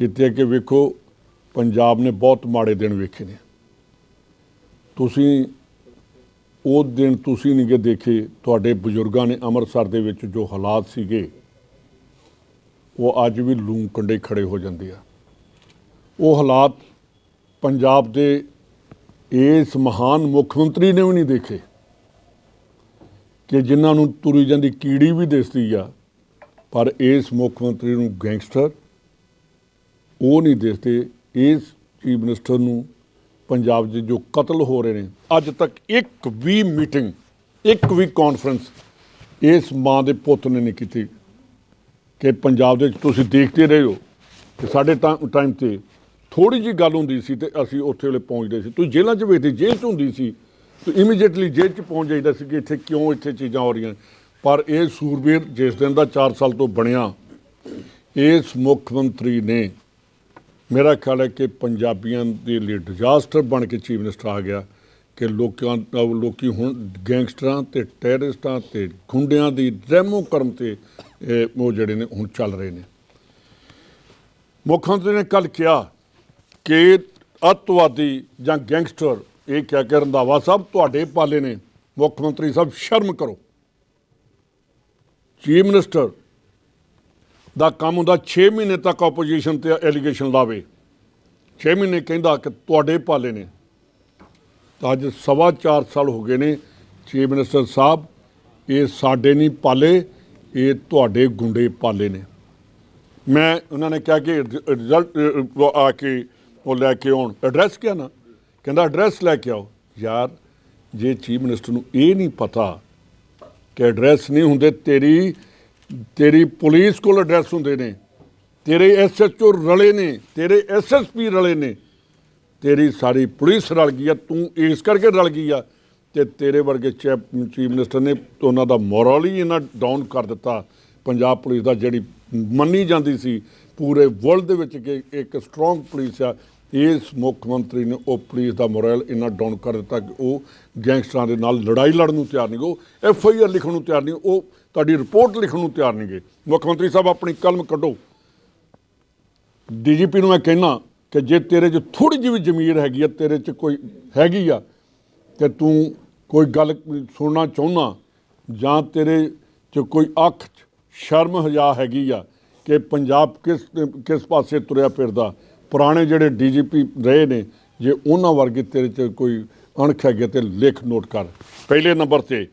ਕੀਤੇ ਕਿ ਵੇਖੋ, ਪੰਜਾਬ ਨੇ ਬਹੁਤ ਮਾੜੇ ਦਿਨ ਵੇਖੇ ਨੇ। ਤੁਸੀਂ ਉਹ ਦਿਨ ਤੁਸੀਂ ਨਹੀਂ ਗੇ ਦੇਖੇ, ਤੁਹਾਡੇ ਬਜ਼ੁਰਗਾਂ ਨੇ ਅੰਮ੍ਰਿਤਸਰ ਦੇ ਵਿੱਚ ਜੋ ਹਾਲਾਤ ਸੀਗੇ, ਉਹ ਅੱਜ ਵੀ ਲੂੰ ਕੰਡੇ ਖੜੇ ਹੋ ਜਾਂਦੇ ਆ। ਉਹ ਹਾਲਾਤ ਪੰਜਾਬ ਦੇ ਇਸ ਮਹਾਨ ਮੁੱਖ ਮੰਤਰੀ ਨੇ ਵੀ ਨਹੀਂ ਦੇਖੇ ਕਿ ਜਿਨ੍ਹਾਂ ਨੂੰ ਤੁਰੀ ਜਾਂਦੀ ਕੀੜੀ ਵੀ ਦਿਸਦੀ ਆ, ਪਰ ਇਸ ਮੁੱਖ ਮੰਤਰੀ ਨੂੰ ਗੈਂਗਸਟਰ ਉਹ ਨਹੀਂ ਦੇਖਦੇ ਇਸ ਚੀਫ ਮਿਨਿਸਟਰ ਨੂੰ ਪੰਜਾਬ 'ਚ ਜੋ ਕਤਲ ਹੋ ਰਹੇ ਨੇ। ਅੱਜ ਤੱਕ ਇੱਕ ਵੀ ਮੀਟਿੰਗ, ਇੱਕ ਵੀ ਕਾਨਫਰੰਸ ਇਸ ਮਾਂ ਦੇ ਪੁੱਤ ਨੇ ਨਹੀਂ ਕੀਤੀ। ਕਿ ਪੰਜਾਬ ਦੇ ਵਿੱਚ ਤੁਸੀਂ ਦੇਖਦੇ ਰਹੇ ਹੋ ਕਿ ਸਾਡੇ ਟਾਈਮ ਤੇ ਥੋੜੀ ਜੀ ਗੱਲ ਹੁੰਦੀ ਸੀ ਤੇ ਅਸੀਂ ਉੱਥੇ ਵੇਲੇ ਪਹੁੰਚਦੇ ਸੀ। ਤੁਸੀਂ ਜੇਲ੍ਹਾਂ 'ਚ ਵੇਖਦੇ, ਜੇਲ੍ਹ 'ਚ ਹੁੰਦੀ ਸੀ। ਤੇ ਇਮੀਡੀਏਟਲੀ ਜੇਲ੍ਹ 'ਚ ਪਹੁੰਚ ਜਾਈਦਾ ਸੀ ਕਿ ਇੱਥੇ ਕਿਉਂ ਇੱਥੇ ਚੀਜ਼ਾਂ ਹੋ ਰਹੀਆਂ। ਪਰ ਇਹ ਸੂਰਬੀਰ ਜਿਸ ਦਿਨ ਦਾ 4 ਸਾਲ ਤੋਂ ਬਣਿਆ, ਇਸ ਮੁੱਖ ਮੰਤਰੀ ਨੇ ਮੇਰਾ ਖਿਆਲ ਹੈ ਕਿ ਪੰਜਾਬੀਆਂ ਦੇ ਲਈ ਡਿਜ਼ਾਸਟਰ ਬਣ ਕੇ ਚੀਫ ਮਿਨਿਸਟਰ ਆ ਗਿਆ ਕਿ ਲੋਕਾਂ ਅਹ ਲੋਕੀ ਹੁਣ ਗੈਂਗਸਟਰਾਂ ਤੇ ਟੈਰਰਿਸਟਾਂ ਤੇ ਗੁੰਡਿਆਂ ਦੀ ਰਹਿਮੋ ਕਰਮ ਤੇ, ਇਹ ਉਹ ਜਿਹੜੇ ਨੇ ਹੁਣ ਚੱਲ ਰਹੇ ਨੇ। ਮੁੱਖ ਮੰਤਰੀ ਨੇ ਕੱਲ ਕਿਹਾ ਕਿ ਅੱਤਵਾਦੀ ਜਾਂ ਗੈਂਗਸਟਰ, ਇਹ ਕਹਿ ਕੇ ਰੰਧਾਵਾ ਸਾਹਿਬ ਤੁਹਾਡੇ ਪਾਲੇ ਨੇ। ਮੁੱਖ ਮੰਤਰੀ ਸਾਹਿਬ, ਸ਼ਰਮ ਕਰੋ। ਚੀਫ ਮਿਨਿਸਟਰ ਦਾ ਕੰਮ ਹੁੰਦਾ 6 ਮਹੀਨੇ ਤੱਕ ਆਪੋਜੀਸ਼ਨ ਤੇ ਐਲੀਗੇਸ਼ਨ ਲਾਵੇ। 6 ਮਹੀਨੇ ਕਹਿੰਦਾ ਕਿ ਤੁਹਾਡੇ ਪਾਲੇ ਨੇ। ਤਾਂ ਅੱਜ ਸਵਾ 4 ਸਾਲ ਹੋ ਗਏ ਨੇ ਚੀਫ ਮਿਨਿਸਟਰ ਸਾਹਿਬ, ਇਹ ਸਾਡੇ ਨਹੀਂ ਪਾਲੇ, ਇਹ ਤੁਹਾਡੇ ਗੁੰਡੇ ਪਾਲੇ ਨੇ। ਮੈਂ ਉਹਨਾਂ ਨੇ ਕਿਹਾ ਕਿ ਰਿਜ਼ਲਟ ਆ ਕੇ ਉਹ ਲੈ ਕੇ ਆਉਣ। ਐਡਰੈਸ ਕਿਹਾ ਨਾ? ਕਹਿੰਦਾ ਐਡਰੈਸ ਲੈ ਕੇ ਆਓ। ਯਾਰ, ਜੇ ਚੀਫ ਮਿਨਿਸਟਰ ਨੂੰ ਇਹ ਨਹੀਂ ਪਤਾ ਕਿ ਐਡਰੈਸ ਨਹੀਂ ਹੁੰਦੇ, ਤੇਰੀ ਤੇਰੀ ਪੁਲਿਸ ਕੋਲ ਐਡਰੈਸ ਹੁੰਦੇ ਨੇ, ਤੇਰੇ ਐਸਐਚਓ ਰਲੇ ਨੇ, ਤੇਰੇ ਐਸਐਸਪੀ ਰਲੇ ਨੇ, ਤੇਰੀ ਸਾਰੀ ਪੁਲਿਸ ਰਲ ਗਈ ਆ, ਤੂੰ ਇਸ ਕਰਕੇ ਰਲ ਗਈ ਆ ਤੇ ਤੇਰੇ ਵਰਗੇ ਚੀਫ ਮਿਨਿਸਟਰ ਨੇ ਉਹਨਾਂ ਦਾ ਮੋਰਲ ਹੀ ਇਹਨਾਂ ਡਾਊਨ ਕਰ ਦਿੱਤਾ। ਪੰਜਾਬ ਪੁਲਿਸ ਦਾ ਜਿਹੜੀ ਮੰਨੀ ਜਾਂਦੀ ਸੀ, ਪੂਰੇ ਵਰਲਡ ਦੇ ਵਿੱਚ ਕਿ ਇੱਕ ਸਟਰੋਂਗ ਪੁਲਿਸ ਆ, ਇਸ ਮੁੱਖ ਮੰਤਰੀ ਨੇ ਉਹ ਪੁਲਿਸ ਦਾ ਮੋਰਲ ਇੰਨਾ ਡਾਊਨ ਕਰ ਦਿੱਤਾ ਕਿ ਉਹ ਗੈਂਗਸਟਰਾਂ ਦੇ ਨਾਲ ਲੜਾਈ ਲੜਨ ਨੂੰ ਤਿਆਰ ਨਹੀਂ, ਉਹ ਐਫ ਆਈ ਆਰ ਲਿਖਣ ਨੂੰ ਤਿਆਰ ਨਹੀਂ, ਉਹ ਤੁਹਾਡੀ ਰਿਪੋਰਟ ਲਿਖਣ ਨੂੰ ਤਿਆਰ ਨਹੀਂਗੇ। ਮੁੱਖ ਮੰਤਰੀ ਸਾਹਿਬ, ਆਪਣੀ ਕਲਮ ਕੱਢੋ। ਡੀਜੀਪੀ ਨੂੰ ਮੈਂ ਕਹਿਣਾ ਕਿ ਜੇ ਤੇਰੇ 'ਚ ਥੋੜੀ ਜਿਹੀ ਵੀ ਜ਼ਮੀਰ ਹੈਗੀ ਆ, ਤੇਰੇ 'ਚ ਕੋਈ ਹੈਗੀ ਆ, ਤੇ ਤੂੰ ਕੋਈ ਗੱਲ ਸੁਣਨਾ ਚਾਹੁੰਦਾ ਜਾਂ ਤੇਰੇ 'ਚ ਕੋਈ ਅੱਖ 'ਚ ਸ਼ਰਮ ਹਜਾ ਹੈਗੀ ਆ ਕਿ ਪੰਜਾਬ ਕਿਸ ਕਿਸ ਪਾਸੇ ਤੁਰਿਆ ਫਿਰਦਾ, ਪੁਰਾਣੇ ਜਿਹੜੇ ਡੀਜੀਪੀ ਰਹੇ ਨੇ, ਜੇ ਉਹਨਾਂ ਵਰਗੇ ਤੇਰੇ 'ਚ ਕੋਈ ਅਣਖ ਹੈਗੀ ਤੇ ਲਿਖ ਨੋਟ ਕਰ। ਪਹਿਲੇ ਨੰਬਰ ਤੇ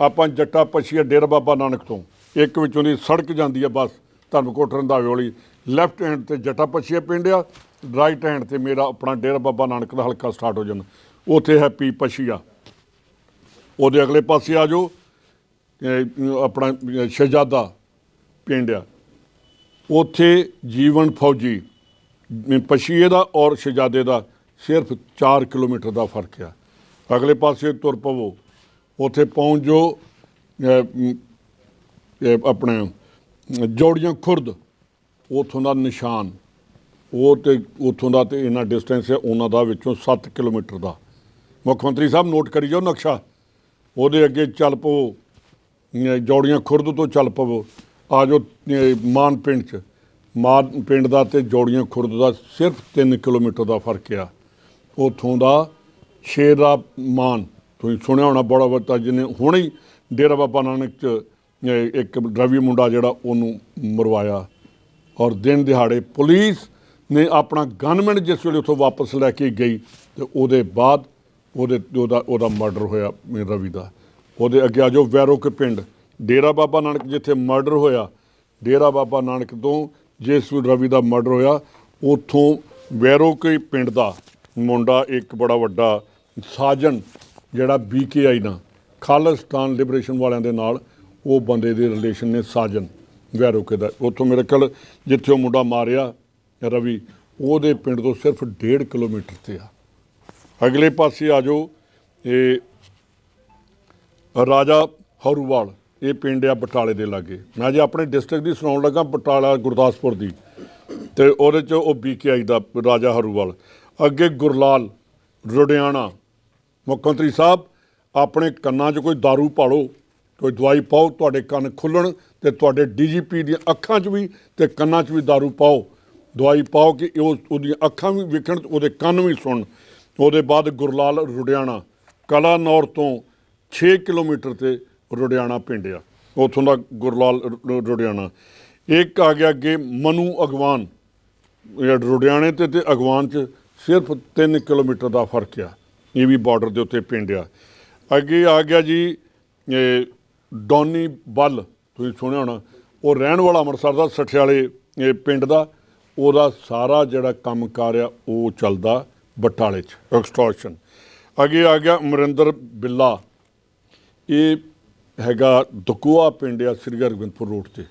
ਆਪਾਂ ਜੱਟਾ ਪਛੀਆ ਡੇਰਾ ਬਾਬਾ ਨਾਨਕ ਤੋਂ। ਇੱਕ ਵਿੱਚੋਂ ਦੀ ਸੜਕ ਜਾਂਦੀ ਆ ਬਸ ਧਰਮਕੋਟ ਰੰਧਾਵੇ ਵਾਲੀ ਲੈਫਟ ਹੈਂਡ ਤੇ ਜੱਟਾ ਪਛੀਆ ਪਿੰਡ ਆ ਰਾਈਟ ਹੈਂਡ ਤੇ ਮੇਰਾ ਆਪਣਾ ਡੇਰਾ ਬਾਬਾ ਨਾਨਕ ਦਾ ਹਲਕਾ ਸਟਾਰਟ ਹੋ ਜਾਂਦਾ। ਉੱਥੇ ਹੈ ਪੀ ਪਛੀਆ ਉਹਦੇ ਅਗਲੇ ਪਾਸੇ ਆ ਜਾਓ ਆਪਣਾ ਸ਼ਹਿਜ਼ਾਦਾ ਪਿੰਡ ਆ। ਉੱਥੇ ਜੀਵਨ ਫੌਜੀ ਪਛੀਏ ਦਾ ਔਰ ਸ਼ਹਿਜ਼ਾਦੇ ਦਾ ਸਿਰਫ 4 ਕਿਲੋਮੀਟਰ ਦਾ ਫ਼ਰਕ ਆ। ਅਗਲੇ ਪਾਸੇ ਤੁਰ ਪਵੋ। ਉੱਥੇ ਪਹੁੰਚ ਜੋ ਆਪਣੇ ਜੋੜੀਆਂ ਖੁਰਦ, ਉਥੋਂ ਦਾ ਨਿਸ਼ਾਨ। ਉਹ ਤੇ ਉਥੋਂ ਦਾ ਤੇ ਇਹਨਾਂ ਡਿਸਟੈਂਸ ਹੈ, ਉਹਨਾਂ ਦਾ ਵਿੱਚੋਂ 7 ਕਿਲੋਮੀਟਰ ਦਾ। ਮੁੱਖ ਮੰਤਰੀ ਸਾਹਿਬ ਨੋਟ ਕਰੀ ਜਾਓ ਨਕਸ਼ਾ। ਉਹਦੇ ਅੱਗੇ ਚੱਲ ਪਵੋ ਜੋੜੀਆਂ ਖੁਰਦ ਤੋਂ ਚੱਲ ਪਵੋ। ਆ ਜੋ ਮਾਨ ਪਿੰਡ ਚ। ਮਾਨ ਪਿੰਡ ਦਾ ਤੇ ਜੋੜੀਆਂ ਖੁਰਦ ਦਾ ਸਿਰਫ 3 ਕਿਲੋਮੀਟਰ ਦਾ ਫ਼ਰਕ ਆ। ਉਥੋਂ ਦਾ ਸ਼ੇਰ ਦਾ ਮਾਨ। ਤੁਸੀਂ ਸੁਣਿਆ ਹੋਣਾ ਬੜਾ ਵੱਡਾ ਜਿਹਨੇ ਹੁਣੇ ਹੀ ਡੇਰਾ ਬਾਬਾ ਨਾਨਕ ਚ ਇੱਕ ਰਵੀ ਮੁੰਡਾ ਜਿਹੜਾ ਉਹਨੂੰ ਮਰਵਾਇਆ। ਔਰ ਦਿਨ ਦਿਹਾੜੇ ਪੁਲਿਸ ਨੇ ਆਪਣਾ ਗਨਮੈਨ ਜਿਸ ਵੇਲੇ ਉੱਥੋਂ ਵਾਪਸ ਲੈ ਕੇ ਗਈ, ਤੇ ਉਹਦੇ ਬਾਅਦ ਉਹਦੇ, ਉਹਦਾ ਉਹਦਾ ਮਰਡਰ ਹੋਇਆ ਰਵੀ ਦਾ। ਉਹਦੇ ਅੱਗੇ ਆ ਜਾਓ ਵੈਰੋ ਕੇ ਪਿੰਡ। ਡੇਰਾ ਬਾਬਾ ਨਾਨਕ ਜਿੱਥੇ ਮਰਡਰ ਹੋਇਆ, ਡੇਰਾ ਬਾਬਾ ਨਾਨਕ ਤੋਂ ਜਿਸ ਰਵੀ ਦਾ ਮਰਡਰ ਹੋਇਆ, ਉੱਥੋਂ ਵੈਰੋ ਕੇ ਪਿੰਡ ਦਾ ਮੁੰਡਾ, ਇੱਕ ਬੜਾ ਵੱਡਾ ਸਾਜਨ ਜਿਹੜਾ ਬੀਕੇਆਈ ਨਾਲ ਖਾਲਿਸਤਾਨ ਲਿਬਰੇਸ਼ਨ ਵਾਲਿਆਂ ਦੇ ਨਾਲ ਉਹ ਬੰਦੇ ਦੇ ਰਿਲੇਸ਼ਨ ਨੇ ਸਾਜਨ ਵੈਰੋਕੇ ਦਾ। ਉੱਥੋਂ ਮੇਰੇ ਕੋਲ ਜਿੱਥੇ ਉਹ ਮੁੰਡਾ ਮਾਰਿਆ ਰਵੀ, ਉਹਦੇ ਪਿੰਡ ਤੋਂ ਸਿਰਫ 1.5 ਕਿਲੋਮੀਟਰ ਤੇ ਆ। ਅਗਲੇ ਪਾਸੇ ਆ ਜਾਓ, ਇਹ ਰਾਜਾ ਹਰੂਵਾਲ, ਇਹ ਪਿੰਡ ਆ ਬਟਾਲੇ ਦੇ ਲਾਗੇ। ਮੈਂ ਜੇ ਆਪਣੇ ਡਿਸਟ੍ਰਿਕਟ ਦੀ ਸੁਣਾਉਣ ਲੱਗਾ ਬਟਾਲਾ ਗੁਰਦਾਸਪੁਰ ਦੀ, ਤੇ ਉਹਦੇ ਚ ਉਹ ਬੀਕੇਆਈ ਦਾ ਰਾਜਾ ਹਰੂਵਾਲ। ਅੱਗੇ ਗੁਰਲਾਲ ਰੁਡਿਆਣਾ ਮੁੱਖ ਮੰਤਰੀ ਸਾਹਿਬ ਆਪਣੇ ਕੰਨਾਂ 'ਚ ਕੋਈ दारू ਪਾਲੋ ਕੋਈ ਦਵਾਈ ਪਾਓ ਤੁਹਾਡੇ ਕੰਨ ਖੁੱਲਣ ਤੇ ਤੁਹਾਡੇ ਡੀਜੀਪੀ ਦੀਆਂ ਅੱਖਾਂ 'ਚ ਵੀ ਤੇ ਕੰਨਾਂ 'ਚ ਵੀ दारू ਪਾਓ ਦਵਾਈ ਪਾਓ ਕਿ ਉਹ ਉਹਦੀਆਂ ਅੱਖਾਂ ਵੀ ਵੇਖਣ ਤੇ ਉਹਦੇ ਕੰਨ ਵੀ ਸੁਣਨ ਉਹਦੇ ਬਾਅਦ ਗੁਰਲਾਲ ਰੁੜਿਆਣਾ ਕਲਾਨੌਰ ਤੋਂ 6 ਕਿਲੋਮੀਟਰ ਤੇ ਰੁੜਿਆਣਾ ਪਿੰਡ ਆ ਉੱਥੋਂ ਦਾ ਗੁਰਲਾਲ ਰੁ- ਰੁੜਿਆਣਾ ਇੱਕ ਆ ਗਿਆ ਅੱਗੇ ਮਨੂ ਅਗਵਾਨ ਇਹ ਰੁੜਿਆਣੇ ਤੇ ਤੇ ਅਗਵਾਨ ਚ ਸਿਰਫ 3 ਕਿਲੋਮੀਟਰ ਦਾ ਫਰਕ ਆ ਇਹ ਵੀ ਬਾਰਡਰ ਦੇ ਉੱਤੇ ਪਿੰਡ ਆ। ਅੱਗੇ ਆ ਗਿਆ ਜੀ ਡੋਨੀ ਬੱਲ ਤੁਸੀਂ ਸੁਣਿਆ ਹੋਣਾ, ਉਹ ਰਹਿਣ ਵਾਲਾ ਅੰਮ੍ਰਿਤਸਰ ਦਾ, ਸਠਿਆਲੇ ਪਿੰਡ ਦਾ, ਉਹਦਾ ਸਾਰਾ ਜਿਹੜਾ ਕੰਮ ਕਾਰ ਆ, ਉਹ ਚੱਲਦਾ ਬਟਾਲੇ ਚ ਐਕਸਟੋਰਸ਼ਨ ਅੱਗੇ ਆ ਗਿਆ ਅਮਰਿੰਦਰ ਬਿੱਲਾ, ਇਹ ਹੈਗਾ ਦਕੂਆ ਪਿੰਡ ਆ, ਸ੍ਰੀ ਹਰਗੋਬਿੰਦਪੁਰ ਰੋਡ ਤੇ,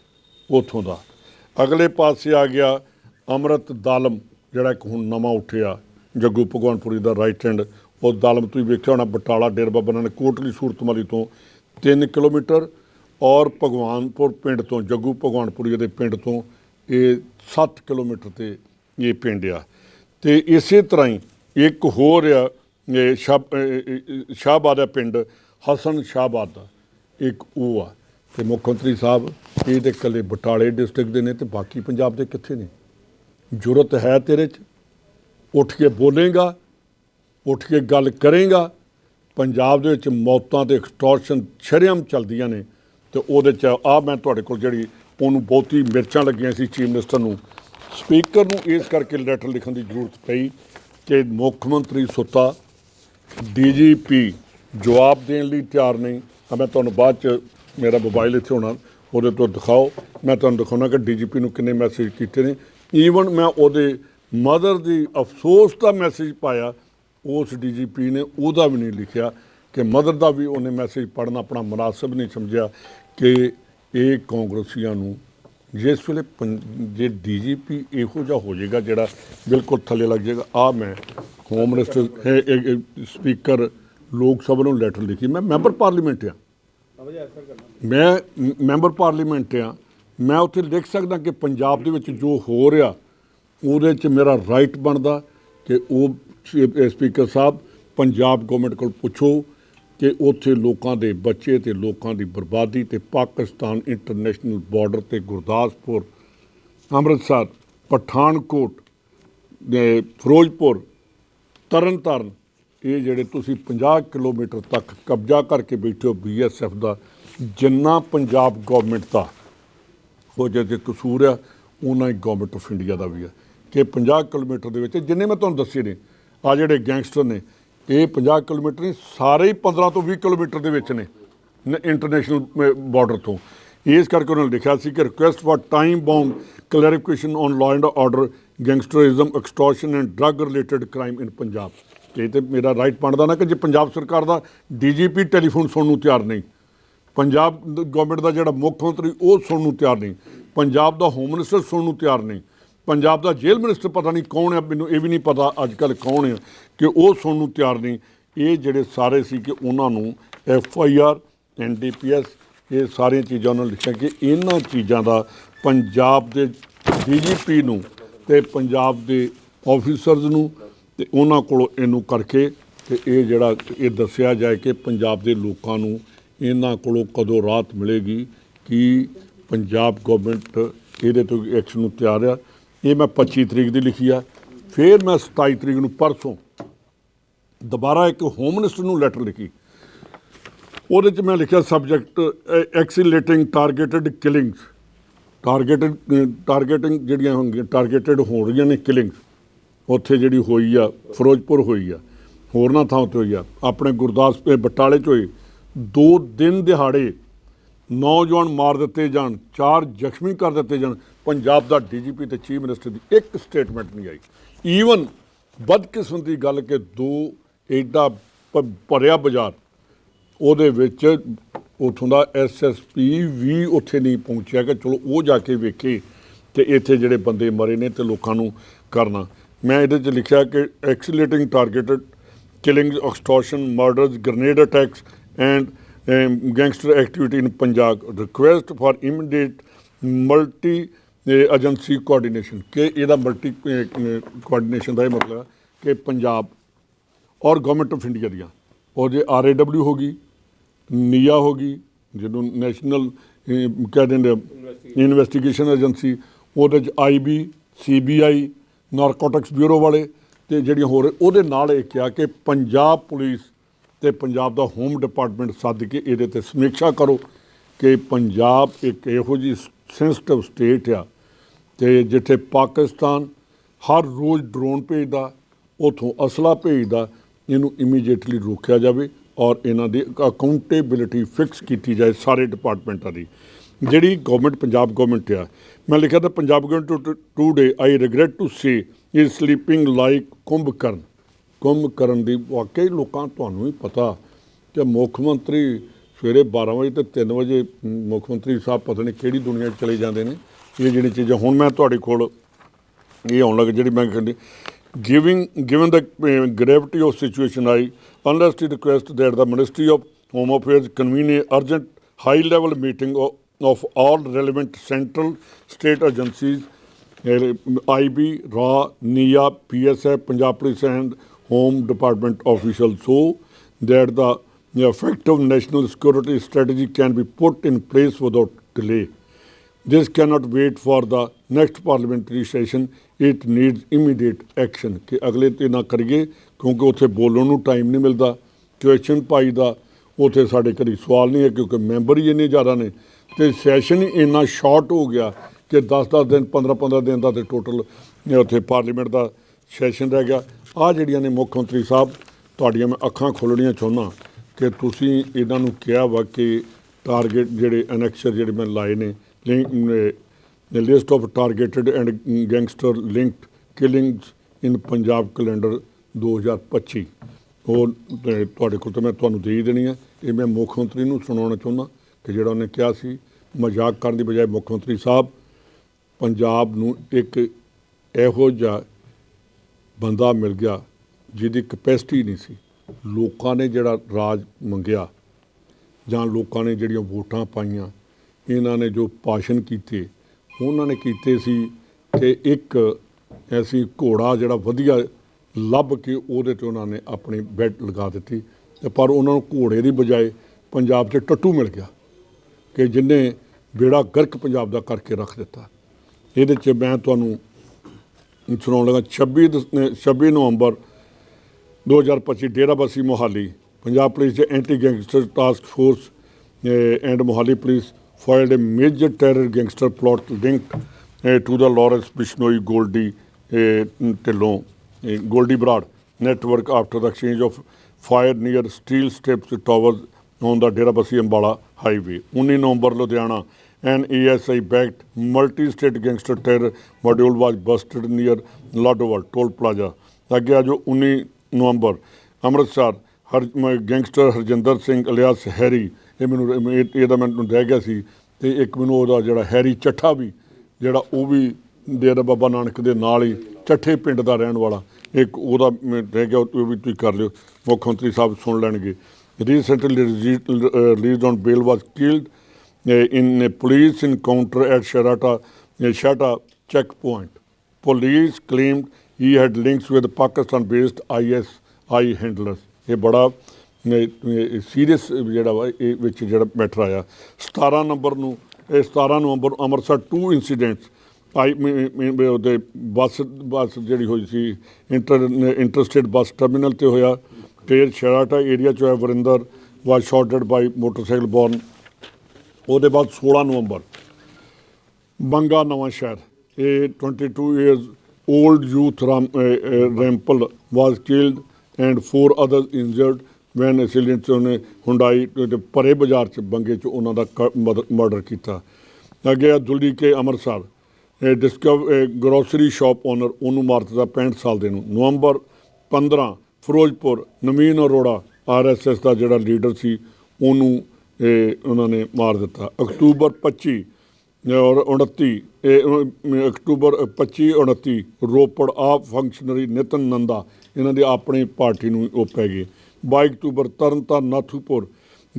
ਉੱਥੋਂ ਦਾ। ਅਗਲੇ ਪਾਸੇ ਆ ਗਿਆ ਅਮਰਤ ਦਾਲਮ, ਜਿਹੜਾ ਇੱਕ ਹੁਣ ਨਵਾਂ ਉੱਠਿਆ, ਜੱਗੂ ਭਗਵਾਨਪੁਰੀ ਦਾ ਰਾਈਟ ਹੈਂਡ ਉਹ ਦਾਲਮ ਤੁਸੀਂ ਵੇਖਿਆ ਹੋਣਾ, ਬਟਾਲਾ ਡੇਰ ਬਾਬਾ ਨਾਨਕ ਕੋਟਲੀ ਸੂਰਤਮਲੀ ਤੋਂ 3 ਕਿਲੋਮੀਟਰ ਔਰ ਭਗਵਾਨਪੁਰ ਪਿੰਡ ਤੋਂ, ਜੱਗੂ ਭਗਵਾਨਪੁਰੀ ਦੇ ਪਿੰਡ ਤੋਂ ਇਹ 7 ਕਿਲੋਮੀਟਰ ਤੇ ਇਹ ਪਿੰਡ ਆ। ਤੇ ਇਸੇ ਤਰ੍ਹਾਂ ਹੀ ਇੱਕ ਹੋਰ ਆ, ਇਹ ਸ਼ਾਹ ਸ਼ਾਹਬਾਦ ਦਾ ਪਿੰਡ, ਹਸਨ ਸ਼ਾਹਬਾਦ ਦਾ, ਇੱਕ ਉਹ ਆ। ਤੇ ਮੁੱਖ ਮੰਤਰੀ ਸਾਹਿਬ, ਇਹ ਤੇ ਇਕੱਲੇ ਬਟਾਲੇ ਡਿਸਟ੍ਰਿਕਟ ਦੇ ਨੇ ਤੇ ਬਾਕੀ ਪੰਜਾਬ ਦੇ ਕਿੱਥੇ ਨੇ? ਜ਼ਰੂਰਤ ਹੈ ਤੇਰੇ 'ਚ? ਉੱਠ ਕੇ ਬੋਲੇਗਾ ਉੱਠ ਕੇ ਗੱਲ ਕਰੇਗਾ, ਪੰਜਾਬ ਦੇ ਵਿੱਚ ਮੌਤਾਂ ਤੇ ਐਕਸਟੋਰਸ਼ਨ ਸ਼ਰੇਆਮ ਚੱਲਦੀਆਂ ਨੇ ਤੇ ਉਹਦੇ 'ਚ ਆ ਮੈਂ ਤੁਹਾਡੇ ਕੋਲ ਜਿਹੜੀ ਉਹਨੂੰ ਬਹੁਤੀ ਮਿਰਚਾਂ ਲੱਗੀਆਂ ਸੀ ਚੀਫ ਮਿਨਿਸਟਰ ਨੂੰ, ਸਪੀਕਰ ਨੂੰ ਇਸ ਕਰਕੇ ਲੈਟਰ ਲਿਖਣ ਦੀ ਜ਼ਰੂਰਤ ਪਈ ਕਿ ਮੁੱਖ ਮੰਤਰੀ ਸੁੱਤਾ, ਡੀਜੀਪੀ ਜਵਾਬ ਦੇਣ ਲਈ ਤਿਆਰ ਨਹੀਂ, ਤਾਂ ਮੈਂ ਤੁਹਾਨੂੰ ਬਾਅਦ ਚ ਮੇਰਾ ਮੋਬਾਈਲ ਇੱਥੇ ਹੋਣਾ, ਉਹਦੇ ਤੋਂ ਦਿਖਾਓ, ਮੈਂ ਤੁਹਾਨੂੰ ਦਿਖਾਉਣਾ ਕਿ ਡੀਜੀਪੀ ਨੂੰ ਕਿੰਨੇ ਮੈਸੇਜ ਕੀਤੇ ਨੇ ਈਵਨ ਮੈਂ ਉਹਦੇ ਮਦਰ ਦੀ ਅਫਸੋਸ ਦਾ ਮੈਸੇਜ ਪਾਇਆ ਉਸ ਡੀਜੀਪੀ ਨੇ ਉਹਦਾ ਵੀ ਨਹੀਂ ਲਿਖਿਆ ਕਿ ਮਦਰ ਦਾ ਵੀ ਉਹਨੇ ਮੈਸੇਜ ਪੜ੍ਹਨਾ, ਆਪਣਾ ਮੁਨਾਸਬ ਨਹੀਂ ਸਮਝਿਆ ਕਿ ਇਹ ਕਾਂਗਰਸੀਆਂ ਨੂੰ ਜਿਸ ਵੇਲੇ ਪੰ- ਜੇ ਡੀਜੀਪੀ ਇਹੋ ਜਿਹਾ ਹੋ ਜਾਏਗਾ ਜਿਹੜਾ ਬਿਲਕੁਲ ਥੱਲੇ ਲੱਗ ਜਾਏਗਾ। ਆ ਮੈਂ ਹੋਮ ਮਿਨਿਸਟਰ ਸਪੀਕਰ ਲੋਕ ਸਭਾ ਨੂੰ ਲੈਟਰ ਲਿਖੀ। ਮੈਂ ਮੈਂਬਰ ਪਾਰਲੀਮੈਂਟ ਆ। ਮੈਂ ਮੈਂਬਰ ਪਾਰਲੀਮੈਂਟ ਆ। ਮੈਂ ਉੱਥੇ ਲਿਖ ਸਕਦਾ ਕਿ ਪੰਜਾਬ ਦੇ ਵਿੱਚ ਜੋ ਹੋ ਰਿਹਾ, ਉਹਦੇ 'ਚ ਮੇਰਾ ਰਾਈਟ ਬਣਦਾ ਕਿ ਉਹ ਸਪੀਕਰ ਸਾਹਿਬ, ਪੰਜਾਬ ਗਵਰਨਮੈਂਟ ਕੋਲ ਪੁੱਛੋ ਕਿ ਉੱਥੇ ਲੋਕਾਂ ਦੇ ਬੱਚੇ ਤੇ ਲੋਕਾਂ ਦੀ ਬਰਬਾਦੀ ਤੇ ਪਾਕਿਸਤਾਨ ਇੰਟਰਨੈਸ਼ਨਲ ਬਾਰਡਰ ਤੇ ਗੁਰਦਾਸਪੁਰ, ਅੰਮ੍ਰਿਤਸਰ, ਪਠਾਨਕੋਟ ਦੇ ਫਿਰੋਜ਼ਪੁਰ, ਤਰਨਤਾਰਨ, ਇਹ ਜਿਹੜੇ ਤੁਸੀਂ 50 ਕਿਲੋਮੀਟਰ ਤੱਕ ਕਬਜ਼ਾ ਕਰਕੇ ਬੈਠੇ ਹੋ ਬੀਐਸਐਫ ਦਾ, ਜਿੰਨਾ ਪੰਜਾਬ ਗਵਰਨਮੈਂਟ ਦਾ ਉਹ ਜੇ ਕਸੂਰ ਆ ਉਹਨਾਂ ਹੀ ਗਵਰਨਮੈਂਟ ਆਫ ਇੰਡੀਆ ਦਾ ਵੀ ਆ। ਕਿ 50 ਕਿਲੋਮੀਟਰ ਦੇ ਵਿੱਚ, ਜਿੰਨੇ ਮੈਂ ਤੁਹਾਨੂੰ ਦੱਸੇ ਨੇ ਆ ਜਿਹੜੇ ਗੈਂਗਸਟਰ ਨੇ, ਇਹ 50 ਕਿਲੋਮੀਟਰ ਨਹੀਂ, ਸਾਰੇ ਹੀ 15 ਤੋਂ 20 ਕਿਲੋਮੀਟਰ ਦੇ ਵਿੱਚ ਨੇ ਇੰਟਰਨੈਸ਼ਨਲ ਬਾਰਡਰ ਤੋਂ। ਇਸ ਕਰਕੇ ਉਹਨਾਂ ਨੇ ਲਿਖਿਆ ਸੀ ਕਿ request for time bound clarification on law and order gangsterism extortion and drug related crime in Punjab ਇਹ ਤੇ ਮੇਰਾ ਰਾਈਟ ਬਣਦਾ ਨਾ ਕਿ ਜੇ ਪੰਜਾਬ ਸਰਕਾਰ ਦਾ ਡੀਜੀਪੀ ਟੈਲੀਫੋਨ ਸੁਣਨ ਨੂੰ ਤਿਆਰ ਨਹੀਂ, ਪੰਜਾਬ ਗਵਰਨਮੈਂਟ ਦਾ ਜਿਹੜਾ ਮੁੱਖ ਮੰਤਰੀ ਉਹ ਸੁਣਨ ਨੂੰ ਤਿਆਰ ਨਹੀਂ, ਪੰਜਾਬ ਦਾ ਹੋਮ ਮਿਨਿਸਟਰ ਸੁਣਨ ਨੂੰ ਤਿਆਰ ਨਹੀਂ ਪੰਜਾਬ ਦਾ ਜੇਲ੍ਹ ਮਿਨਿਸਟਰ ਪਤਾ ਨਹੀਂ ਕੌਣ ਹੈ ਮੈਨੂੰ ਇਹ ਵੀ ਨਹੀਂ ਪਤਾ ਅੱਜ ਕੱਲ ਕੌਣ ਹੈ ਕਿ ਉਹ ਸੁਣਨ ਨੂੰ ਤਿਆਰ ਨਹੀਂ। ਇਹ ਜਿਹੜੇ ਸਾਰੇ ਸੀ ਕਿ ਉਹਨਾਂ ਨੂੰ F I R, N D P S, ਇਹ ਸਾਰੀਆਂ ਚੀਜ਼ਾਂ ਉਹਨਾਂ ਨੇ ਲਿਖਿਆ ਕਿ ਇਹਨਾਂ ਚੀਜ਼ਾਂ ਦਾ ਪੰਜਾਬ ਦੇ ਡੀਜੀਪੀ ਨੂੰ ਤੇ ਪੰਜਾਬ ਦੇ ਆਫੀਸਰਸ ਨੂੰ ਤੇ ਉਹਨਾਂ ਕੋਲੋਂ ਇਹਨੂੰ ਕਰਕੇ ਤੇ ਇਹ ਜਿਹੜਾ ਇਹ ਦੱਸਿਆ ਜਾਏ ਕਿ ਪੰਜਾਬ ਦੇ ਲੋਕਾਂ ਨੂੰ ਇਹਨਾਂ ਕੋਲੋਂ ਕਦੋਂ ਰਾਹਤ ਮਿਲੇਗੀ, ਕਿ ਪੰਜਾਬ ਗਵਰਨਮੈਂਟ ਇਹਦੇ ਤੋਂ ਐਕਸ਼ਨ ਨੂੰ ਤਿਆਰ ਆ। ਇਹ ਮੈਂ 25 ਤਰੀਕ ਦੀ ਲਿਖੀ ਆ। ਫਿਰ ਮੈਂ 27 ਤਰੀਕ ਨੂੰ ਪਰਸੋਂ ਦੁਬਾਰਾ ਇੱਕ ਹੋਮ ਮਿਨਿਸਟਰ ਨੂੰ ਲੈਟਰ ਲਿਖੀ। ਉਹਦੇ ਚ ਮੈਂ ਲਿਖਿਆ subject accelerating targeted killings targeted targeting ਜਿਹੜੀਆਂ ਹੋਣਗੀਆਂ ਟਾਰਗੇਟਡ ਹੋ ਰਹੀਆਂ ਨੇ ਕਿਲਿੰਗਸ ਉੱਥੇ ਜਿਹੜੀ ਹੋਈ ਆ, ਫਿਰੋਜ਼ਪੁਰ ਹੋਈ ਆ, ਹੋਰਨਾਂ ਥਾਂ ਤੇ ਹੋਈ ਆ। ਆਪਣੇ ਗੁਰਦਾਸਪੁਰ ਬਟਾਲੇ ਚ ਹੋਈ। ਦੋ ਦਿਨ ਦਿਹਾੜੇ ਨੌਜਵਾਨ ਮਾਰ ਦਿੱਤੇ ਜਾਣ, ਚਾਰ ਜ਼ਖਮੀ ਕਰ ਦਿੱਤੇ ਜਾਣ। ਪੰਜਾਬ ਦਾ ਡੀਜੀਪੀ ਤੇ ਚੀਫ ਮਿਨਿਸਟਰ ਦੀ ਇੱਕ ਸਟੇਟਮੈਂਟ ਨਹੀਂ ਆਈ। ਈਵਨ ਬਦਕਿਸਮਤ ਦੀ ਗੱਲ ਕਿ ਦੋ ਐਡਾ ਭਰਿਆ ਬਾਜ਼ਾਰ, ਉਹਦੇ ਵਿੱਚ ਉਥੋਂ ਦਾ ਐਸਐਸਪੀ ਵੀ ਉੱਥੇ ਨਹੀਂ ਪਹੁੰਚਿਆ ਕਿ ਚਲੋ ਉਹ ਜਾ ਕੇ ਵੇਖੇ ਤੇ ਇੱਥੇ ਜਿਹੜੇ ਬੰਦੇ ਮਰੇ ਨੇ ਤੇ ਲੋਕਾਂ ਨੂੰ ਕਰਨਾ। ਮੈਂ ਇਹਦੇ 'ਚ ਲਿਖਿਆ ਕਿ accelerating targeted killing extortion murders grenade attacks and gangster activity in Punjab request for immediate multi agency coordination ਕਿ ਇਹਦਾ ਮਲਟੀ ਕੋਆਰਡੀਨੇਸ਼ਨ ਦਾ ਇਹ ਮਤਲਬ ਹੈ ਕਿ ਪੰਜਾਬ ਔਰ ਗਵਰਨਮੈਂਟ ਆਫ ਇੰਡੀਆ ਦੀਆਂ ਉਹ ਜੇ ਆਰ ਡਬਲਿਊ ਹੋ ਗਈ ਨੀਆ ਹੋ ਗਈ ਜਿਹਨੂੰ ਨੈਸ਼ਨਲ ਕਹਿ ਦਿੰਦੇ ਇਨਵੈਸਟੀਗੇਸ਼ਨ ਏਜੰਸੀ ਉਹਦੇ ਚ ਆਈਬੀ ਸੀਬੀਆਈ ਨਾਰਕੋਟਿਕਸ ਬਿਊਰੋ ਵਾਲੇ ਤੇ ਜਿਹੜੀਆਂ ਹੋਰ ਉਹਦੇ ਨਾਲ ਇਹ ਕਿਹਾ ਕਿ ਪੰਜਾਬ ਪੁਲਿਸ ਤੇ ਪੰਜਾਬ ਦਾ ਹੋਮ ਡਿਪਾਰਟਮੈਂਟ ਸੱਦ ਕੇ ਇਹਦੇ ਤੇ ਸਮੀਖਿਆ ਕਰੋ ਕਿ ਪੰਜਾਬ ਇੱਕ ਇਹੋ ਜਿਹੀ ਸੈਂਸਿਟਿਵ ਸਟੇਟ ਆ ਤੇ ਜਿੱਥੇ ਪਾਕਿਸਤਾਨ ਹਰ ਰੋਜ਼ ਡਰੋਨ ਭੇਜਦਾ, ਉਥੋਂ ਅਸਲਾ ਭੇਜਦਾ, ਇਹਨੂੰ ਇਮੀਡੀਏਟਲੀ ਰੋਕਿਆ ਜਾਵੇ ਔਰ ਇਹਨਾਂ ਦੀ ਅਕਾਊਂਟੇਬਿਲਿਟੀ ਫਿਕਸ ਕੀਤੀ ਜਾਏ ਸਾਰੇ ਡਿਪਾਰਟਮੈਂਟਾਂ ਦੀ। ਜਿਹੜੀ ਗਵਰਨਮੈਂਟ ਪੰਜਾਬ ਗਵਰਨਮੈਂਟ ਆ, ਮੈਂ ਲਿਖਿਆ ਤਾਂ Punjab government today I regret to say is sleeping like Kumbhakaran. Kumbhakaran ਦੀ ਵਾਕਈ ਲੋਕਾਂ ਤੁਹਾਨੂੰ ਵੀ ਪਤਾ ਕਿ ਮੁੱਖ ਮੰਤਰੀ ਸਵੇਰੇ 12 ਵਜੇ ਤੇ 3 ਵਜੇ ਮੁੱਖ ਮੰਤਰੀ ਸਾਹਿਬ ਪਤਾ ਨਹੀਂ ਕਿਹੜੀ ਦੁਨੀਆ 'ਚ ਚਲੇ ਜਾਂਦੇ ਨੇ। ਇਹ ਜਿਹੜੀ ਚੀਜ਼ ਹੁਣ ਮੈਂ ਤੁਹਾਡੇ ਕੋਲ ਇਹ ਆਉਣ ਲੱਗ ਜਿਹੜੀ ਮੈਂ ਕਹਿੰਦੀ giving given the gravity of situation I unless T request that the ministry of home affairs convene a urgent high level meeting of all relevant central state agencies IB ਰਾ NIA PSF Punjab police and home department official so that the effective national security strategy can be put in place without delay. This cannot wait for the next parliamentary session. It needs immediate action. ਕਿ ਅਗਲੇ ਤੇ ਨਾ ਕਰੀਏ, ਕਿਉਂਕਿ ਉੱਥੇ ਬੋਲਣ ਨੂੰ time ਨਹੀਂ ਮਿਲਦਾ। ਕੁਐਸਚਨ ਪਾਈ ਦਾ, ਉੱਥੇ ਸਾਡੇ ਘਰੀ ਸਵਾਲ ਨਹੀਂ ਹੈ, ਕਿਉਂਕਿ ਮੈਂਬਰ ਹੀ ਇੰਨੇ ਜ਼ਿਆਦਾ ਨੇ। ਤੇ ਸੈਸ਼ਨ ਹੀ ਇੰਨਾ ਸ਼ਾਰਟ ਹੋ ਗਿਆ ਕਿ 10-10 ਦਿਨ 15-15 ਦਿਨ ਦਾ ਤੇ ਟੋਟਲ ਉੱਥੇ ਪਾਰਲੀਮੈਂਟ ਦਾ ਸੈਸ਼ਨ ਰਹਿ ਗਿਆ। ਆ ਜਿਹੜੀਆਂ ਨੇ ਮੁੱਖ ਮੰਤਰੀ ਸਾਹਿਬ, ਤੁਹਾਡੀਆਂ ਮੈਂ ਅੱਖਾਂ ਖੋਲਣੀਆਂ ਚਾਹੁੰਦਾ ਕਿ ਤੁਸੀਂ ਇਹਨਾਂ ਨੂੰ ਕਿਹਾ ਵਾ ਕਿ ਟਾਰਗੇਟ ਜਿਹੜੇ ਅਨੈਕਸ਼ਰ ਜਿਹੜੇ ਮੈਂ ਲਾਏ ਨੇ Mm, eh, the list of targeted and gangster linked killings in Punjab calendar 2025 ਉਹ ਤੁਹਾਡੇ ਕੋਲ ਤਾਂ ਮੈਂ ਤੁਹਾਨੂੰ ਦੇ ਹੀ ਦੇਣੀ ਹੈ ਇਹ ਮੈਂ ਮੁੱਖ ਮੰਤਰੀ ਨੂੰ ਸੁਣਾਉਣਾ ਚਾਹੁੰਦਾ ਕਿ ਜਿਹੜਾ ਉਹਨੇ ਕਿਹਾ ਸੀ, ਮਜ਼ਾਕ ਕਰਨ ਦੀ ਬਜਾਏ ਮੁੱਖ ਮੰਤਰੀ ਸਾਹਿਬ, ਪੰਜਾਬ ਨੂੰ ਇੱਕ ਇਹੋ ਜਿਹਾ ਬੰਦਾ ਮਿਲ ਗਿਆ ਜਿਹਦੀ ਕਪੈਸਿਟੀ ਨਹੀਂ ਸੀ। ਲੋਕਾਂ ਨੇ ਜਿਹੜਾ ਰਾਜ ਮੰਗਿਆ ਜਾਂ ਲੋਕਾਂ ਨੇ ਜਿਹੜੀਆਂ ਵੋਟਾਂ ਪਾਈਆਂ ਇਹਨਾਂ ਨੇ ਜੋ ਭਾਸ਼ਣ ਕੀਤੇ, ਉਹਨਾਂ ਨੇ ਕੀਤੇ ਸੀ ਕਿ ਇੱਕ ਐਸੀ ਘੋੜਾ ਜਿਹੜਾ ਵਧੀਆ ਲੱਭ ਕੇ ਉਹਦੇ ਤੇ ਉਹਨਾਂ ਨੇ ਆਪਣੀ ਬੈਡ ਲਗਾ ਦਿੱਤੀ ਤੇ ਪਰ ਉਹਨਾਂ ਨੂੰ ਘੋੜੇ ਦੀ ਬਜਾਏ ਪੰਜਾਬ 'ਚ ਟੱਟੂ ਮਿਲ ਗਿਆ ਕਿ ਜਿਨੇ ਬੇੜਾ ਗਰਕ ਪੰਜਾਬ ਦਾ ਕਰਕੇ ਰੱਖ ਦਿੱਤਾ। ਇਹਦੇ 'ਚ ਮੈਂ ਤੁਹਾਨੂੰ ਸੁਣਾਉਣ ਲੱਗਾ 26 ਦਸ- ਅਹ 26 ਨਵੰਬਰ 2025 ਡੇਰਾਬੱਸੀ ਮੋਹਾਲੀ, ਪੰਜਾਬ ਪੁਲਿਸ ਦੇ anti gangster task force and Mohali police foiled a major terror gangster plot linked uh, to the Lawrence Bishnoi Goldie uh, Tillon, uh, Goldie Broad network after the exchange of fire near steel steps towers on the Derabassi Ambala highway. 19 November Ludhiana, an ASI backed multi state gangster terror module was busted near Ladoval toll plaza. ਅੱਗੇ ਆ ਜੋ 19 November Amritsar ਹਰ ਮ- gangster Harjinder Singh alias Harry ਇਹ ਮੈਨੂੰ ਇਹ- ਇਹਦਾ ਮੈਨੂੰ ਰਹਿ ਗਿਆ ਸੀ ਤੇ ਇੱਕ ਮੈਨੂੰ ਉਹਦਾ ਜਿਹੜਾ ਹੈਰੀ ਚੱਠਾ ਵੀ ਜਿਹੜਾ ਉਹ ਵੀ ਡੇਰਾ ਬਾਬਾ ਨਾਨਕ ਦੇ ਨਾਲ ਹੀ ਚੱਠੇ ਪਿੰਡ ਦਾ ਰਹਿਣ ਵਾਲਾ ਇੱਕ ਉਹਦਾ ਮੈਂ ਰਹਿ ਗਿਆ ਉਹ ਵੀ ਤੁਸੀਂ ਕਰ ਲਿਓ ਮੁੱਖ ਮੰਤਰੀ ਸਾਹਿਬ ਸੁਣ ਲੈਣਗੇ recently released on bail was killed in a police encounter at Sharata, eh, uh, Shata checkpoint. Police claimed he had links with Pakistan-based ISI handlers. ਇਹ ਬੜਾ ਸੀਰੀਅਸ ਜਿਹੜਾ ਵਾ, ਇਹ ਵਿੱਚ ਜਿਹੜਾ ਮੈਟਰ ਆਇਆ। 17 ਨੰਬਰ ਨੂੰ, ਇਹ 17 ਨਵੰਬਰ ਨੂੰ ਅੰਮ੍ਰਿਤਸਰ ਟੂ ਇਨਸੀਡੈਂਟਸ ਆਈ ਉਹਦੇ ਬੱਸ ਬੱਸ ਜਿਹੜੀ ਹੋਈ ਸੀ ਇੰਟਰ ਇੰਟਰਸਟੇਟ ਬੱਸ ਟਰਮੀਨਲ ਤੇ ਹੋਇਆ। ਤੇ ਸ਼ਰਾਟਾ ਏਰੀਆ ਚ ਹੋਇਆ Varinder was shotted by motorcycle borne ਉਹਦੇ ਬਾਅਦ 16 ਨਵੰਬਰ। ਬੰਗਾ ਨਵਾਂ ਸ਼ਹਿਰ। ਇਹ 22 years old youth ਰੈਂਪਲ was killed and four others injured when assailants ਉਹਨੇ ਹੁੰਡਾਈ ਤੇ ਪਰੇ ਬਾਜ਼ਾਰ ਚ ਬੰਗੇ ਚ ਉਹਨਾਂ ਦਾ ਮਰਡਰ ਕੀਤਾ। ਅੱਗੇ ਆ ਦੁੱਲੀ ਕੇ ਅੰਮ੍ਰਿਤਸਰ ਇਹ ਡਿਸਕਵ ਗਰੋਸਰੀ ਸ਼ਾਪ ਓਨਰ ਉਹਨੂੰ ਮਾਰ ਦਿੱਤਾ 65 ਸਾਲ ਦੇ ਨੂੰ। ਨਵੰਬਰ 15 ਫਿਰੋਜ਼ਪੁਰ, ਨਵੀਨ ਅਰੋੜਾ ਆਰਐਸਐਸ ਦਾ ਜਿਹੜਾ ਲੀਡਰ ਸੀ, ਉਹਨੂੰ ਇਹ ਉਹਨਾਂ ਨੇ ਮਾਰ ਦਿੱਤਾ। ਅਕਤੂਬਰ 25 ਔਰ 29 ਇਹ ਅਕਤੂਬਰ 25 29 ਰੋਪੜ, ਆਪ ਫੰਕਸ਼ਨਰੀ ਨਿਤਨ ਨੰਦਾ, ਇਹਨਾਂ ਦੀ ਆਪਣੀ ਪਾਰਟੀ ਨੂੰ ਉਹ ਪੈ ਗਏ। 22 ਅਕਤੂਬਰ ਤਰਨਤਾਰਨ ਨਾਥੂਪੁਰ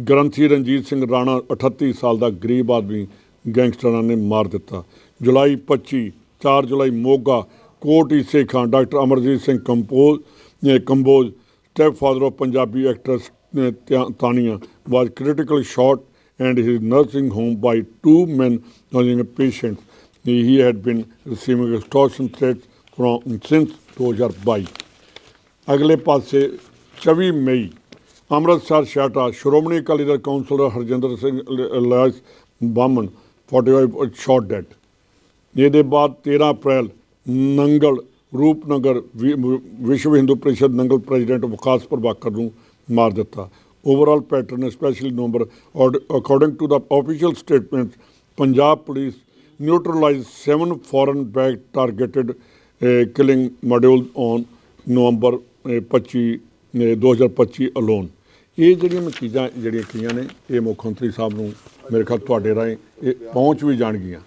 ਗ੍ਰੰਥੀ ਰਣਜੀਤ ਸਿੰਘ ਰਾਣਾ 38 ਸਾਲ ਦਾ ਗਰੀਬ ਆਦਮੀ ਗੈਂਗਸਟਰਾਂ ਨੇ ਮਾਰ ਦਿੱਤਾ। July 25 4 July Moga, Kot Ise Khan doctor Amarjit Singh Kamboj, uh Kamboj step father of Punjabi actress Tania was critically shot and he is nursing home by two men causing a patient. He had been receiving extortion threats from, since 2022 ਅਗਲੇ ਪਾਸੇ 24 ਮਈ ਅੰਮ੍ਰਿਤਸਰ ਸ਼ਾਟਾ Shiromani Akali Dal councillor Harjinder Singh ਲਾਇਸ ਬਾਮਨ 45 shot dead ਇਹਦੇ ਬਾਅਦ 13 ਅਪ੍ਰੈਲ ਨੰਗਲ ਰੂਪਨਗਰ ਵਿਸ਼ਵ ਹਿੰਦੂ ਪਰਿਸ਼ਦ Nangal president Vikas Prabhakar ਨੂੰ ਮਾਰ ਦਿੱਤਾ। Overall pattern specially number according to the official statement Punjab police neutralise 7 foreign back targeted killing module on November uh, 25 2025 alone ਇਹ ਜਿਹੜੀਆਂ ਮੈਂ ਚੀਜ਼ਾਂ, ਜਿਹੜੀਆਂ ਕਹੀਆਂ ਨੇ, ਇਹ ਮੁੱਖ ਮੰਤਰੀ ਸਾਹਿਬ ਨੂੰ ਮੇਰੇ ਖਿਆਲ ਤੁਹਾਡੇ ਰਾਹੀਂ ਇਹ ਪਹੁੰਚ ਵੀ ਜਾਣਗੀਆਂ।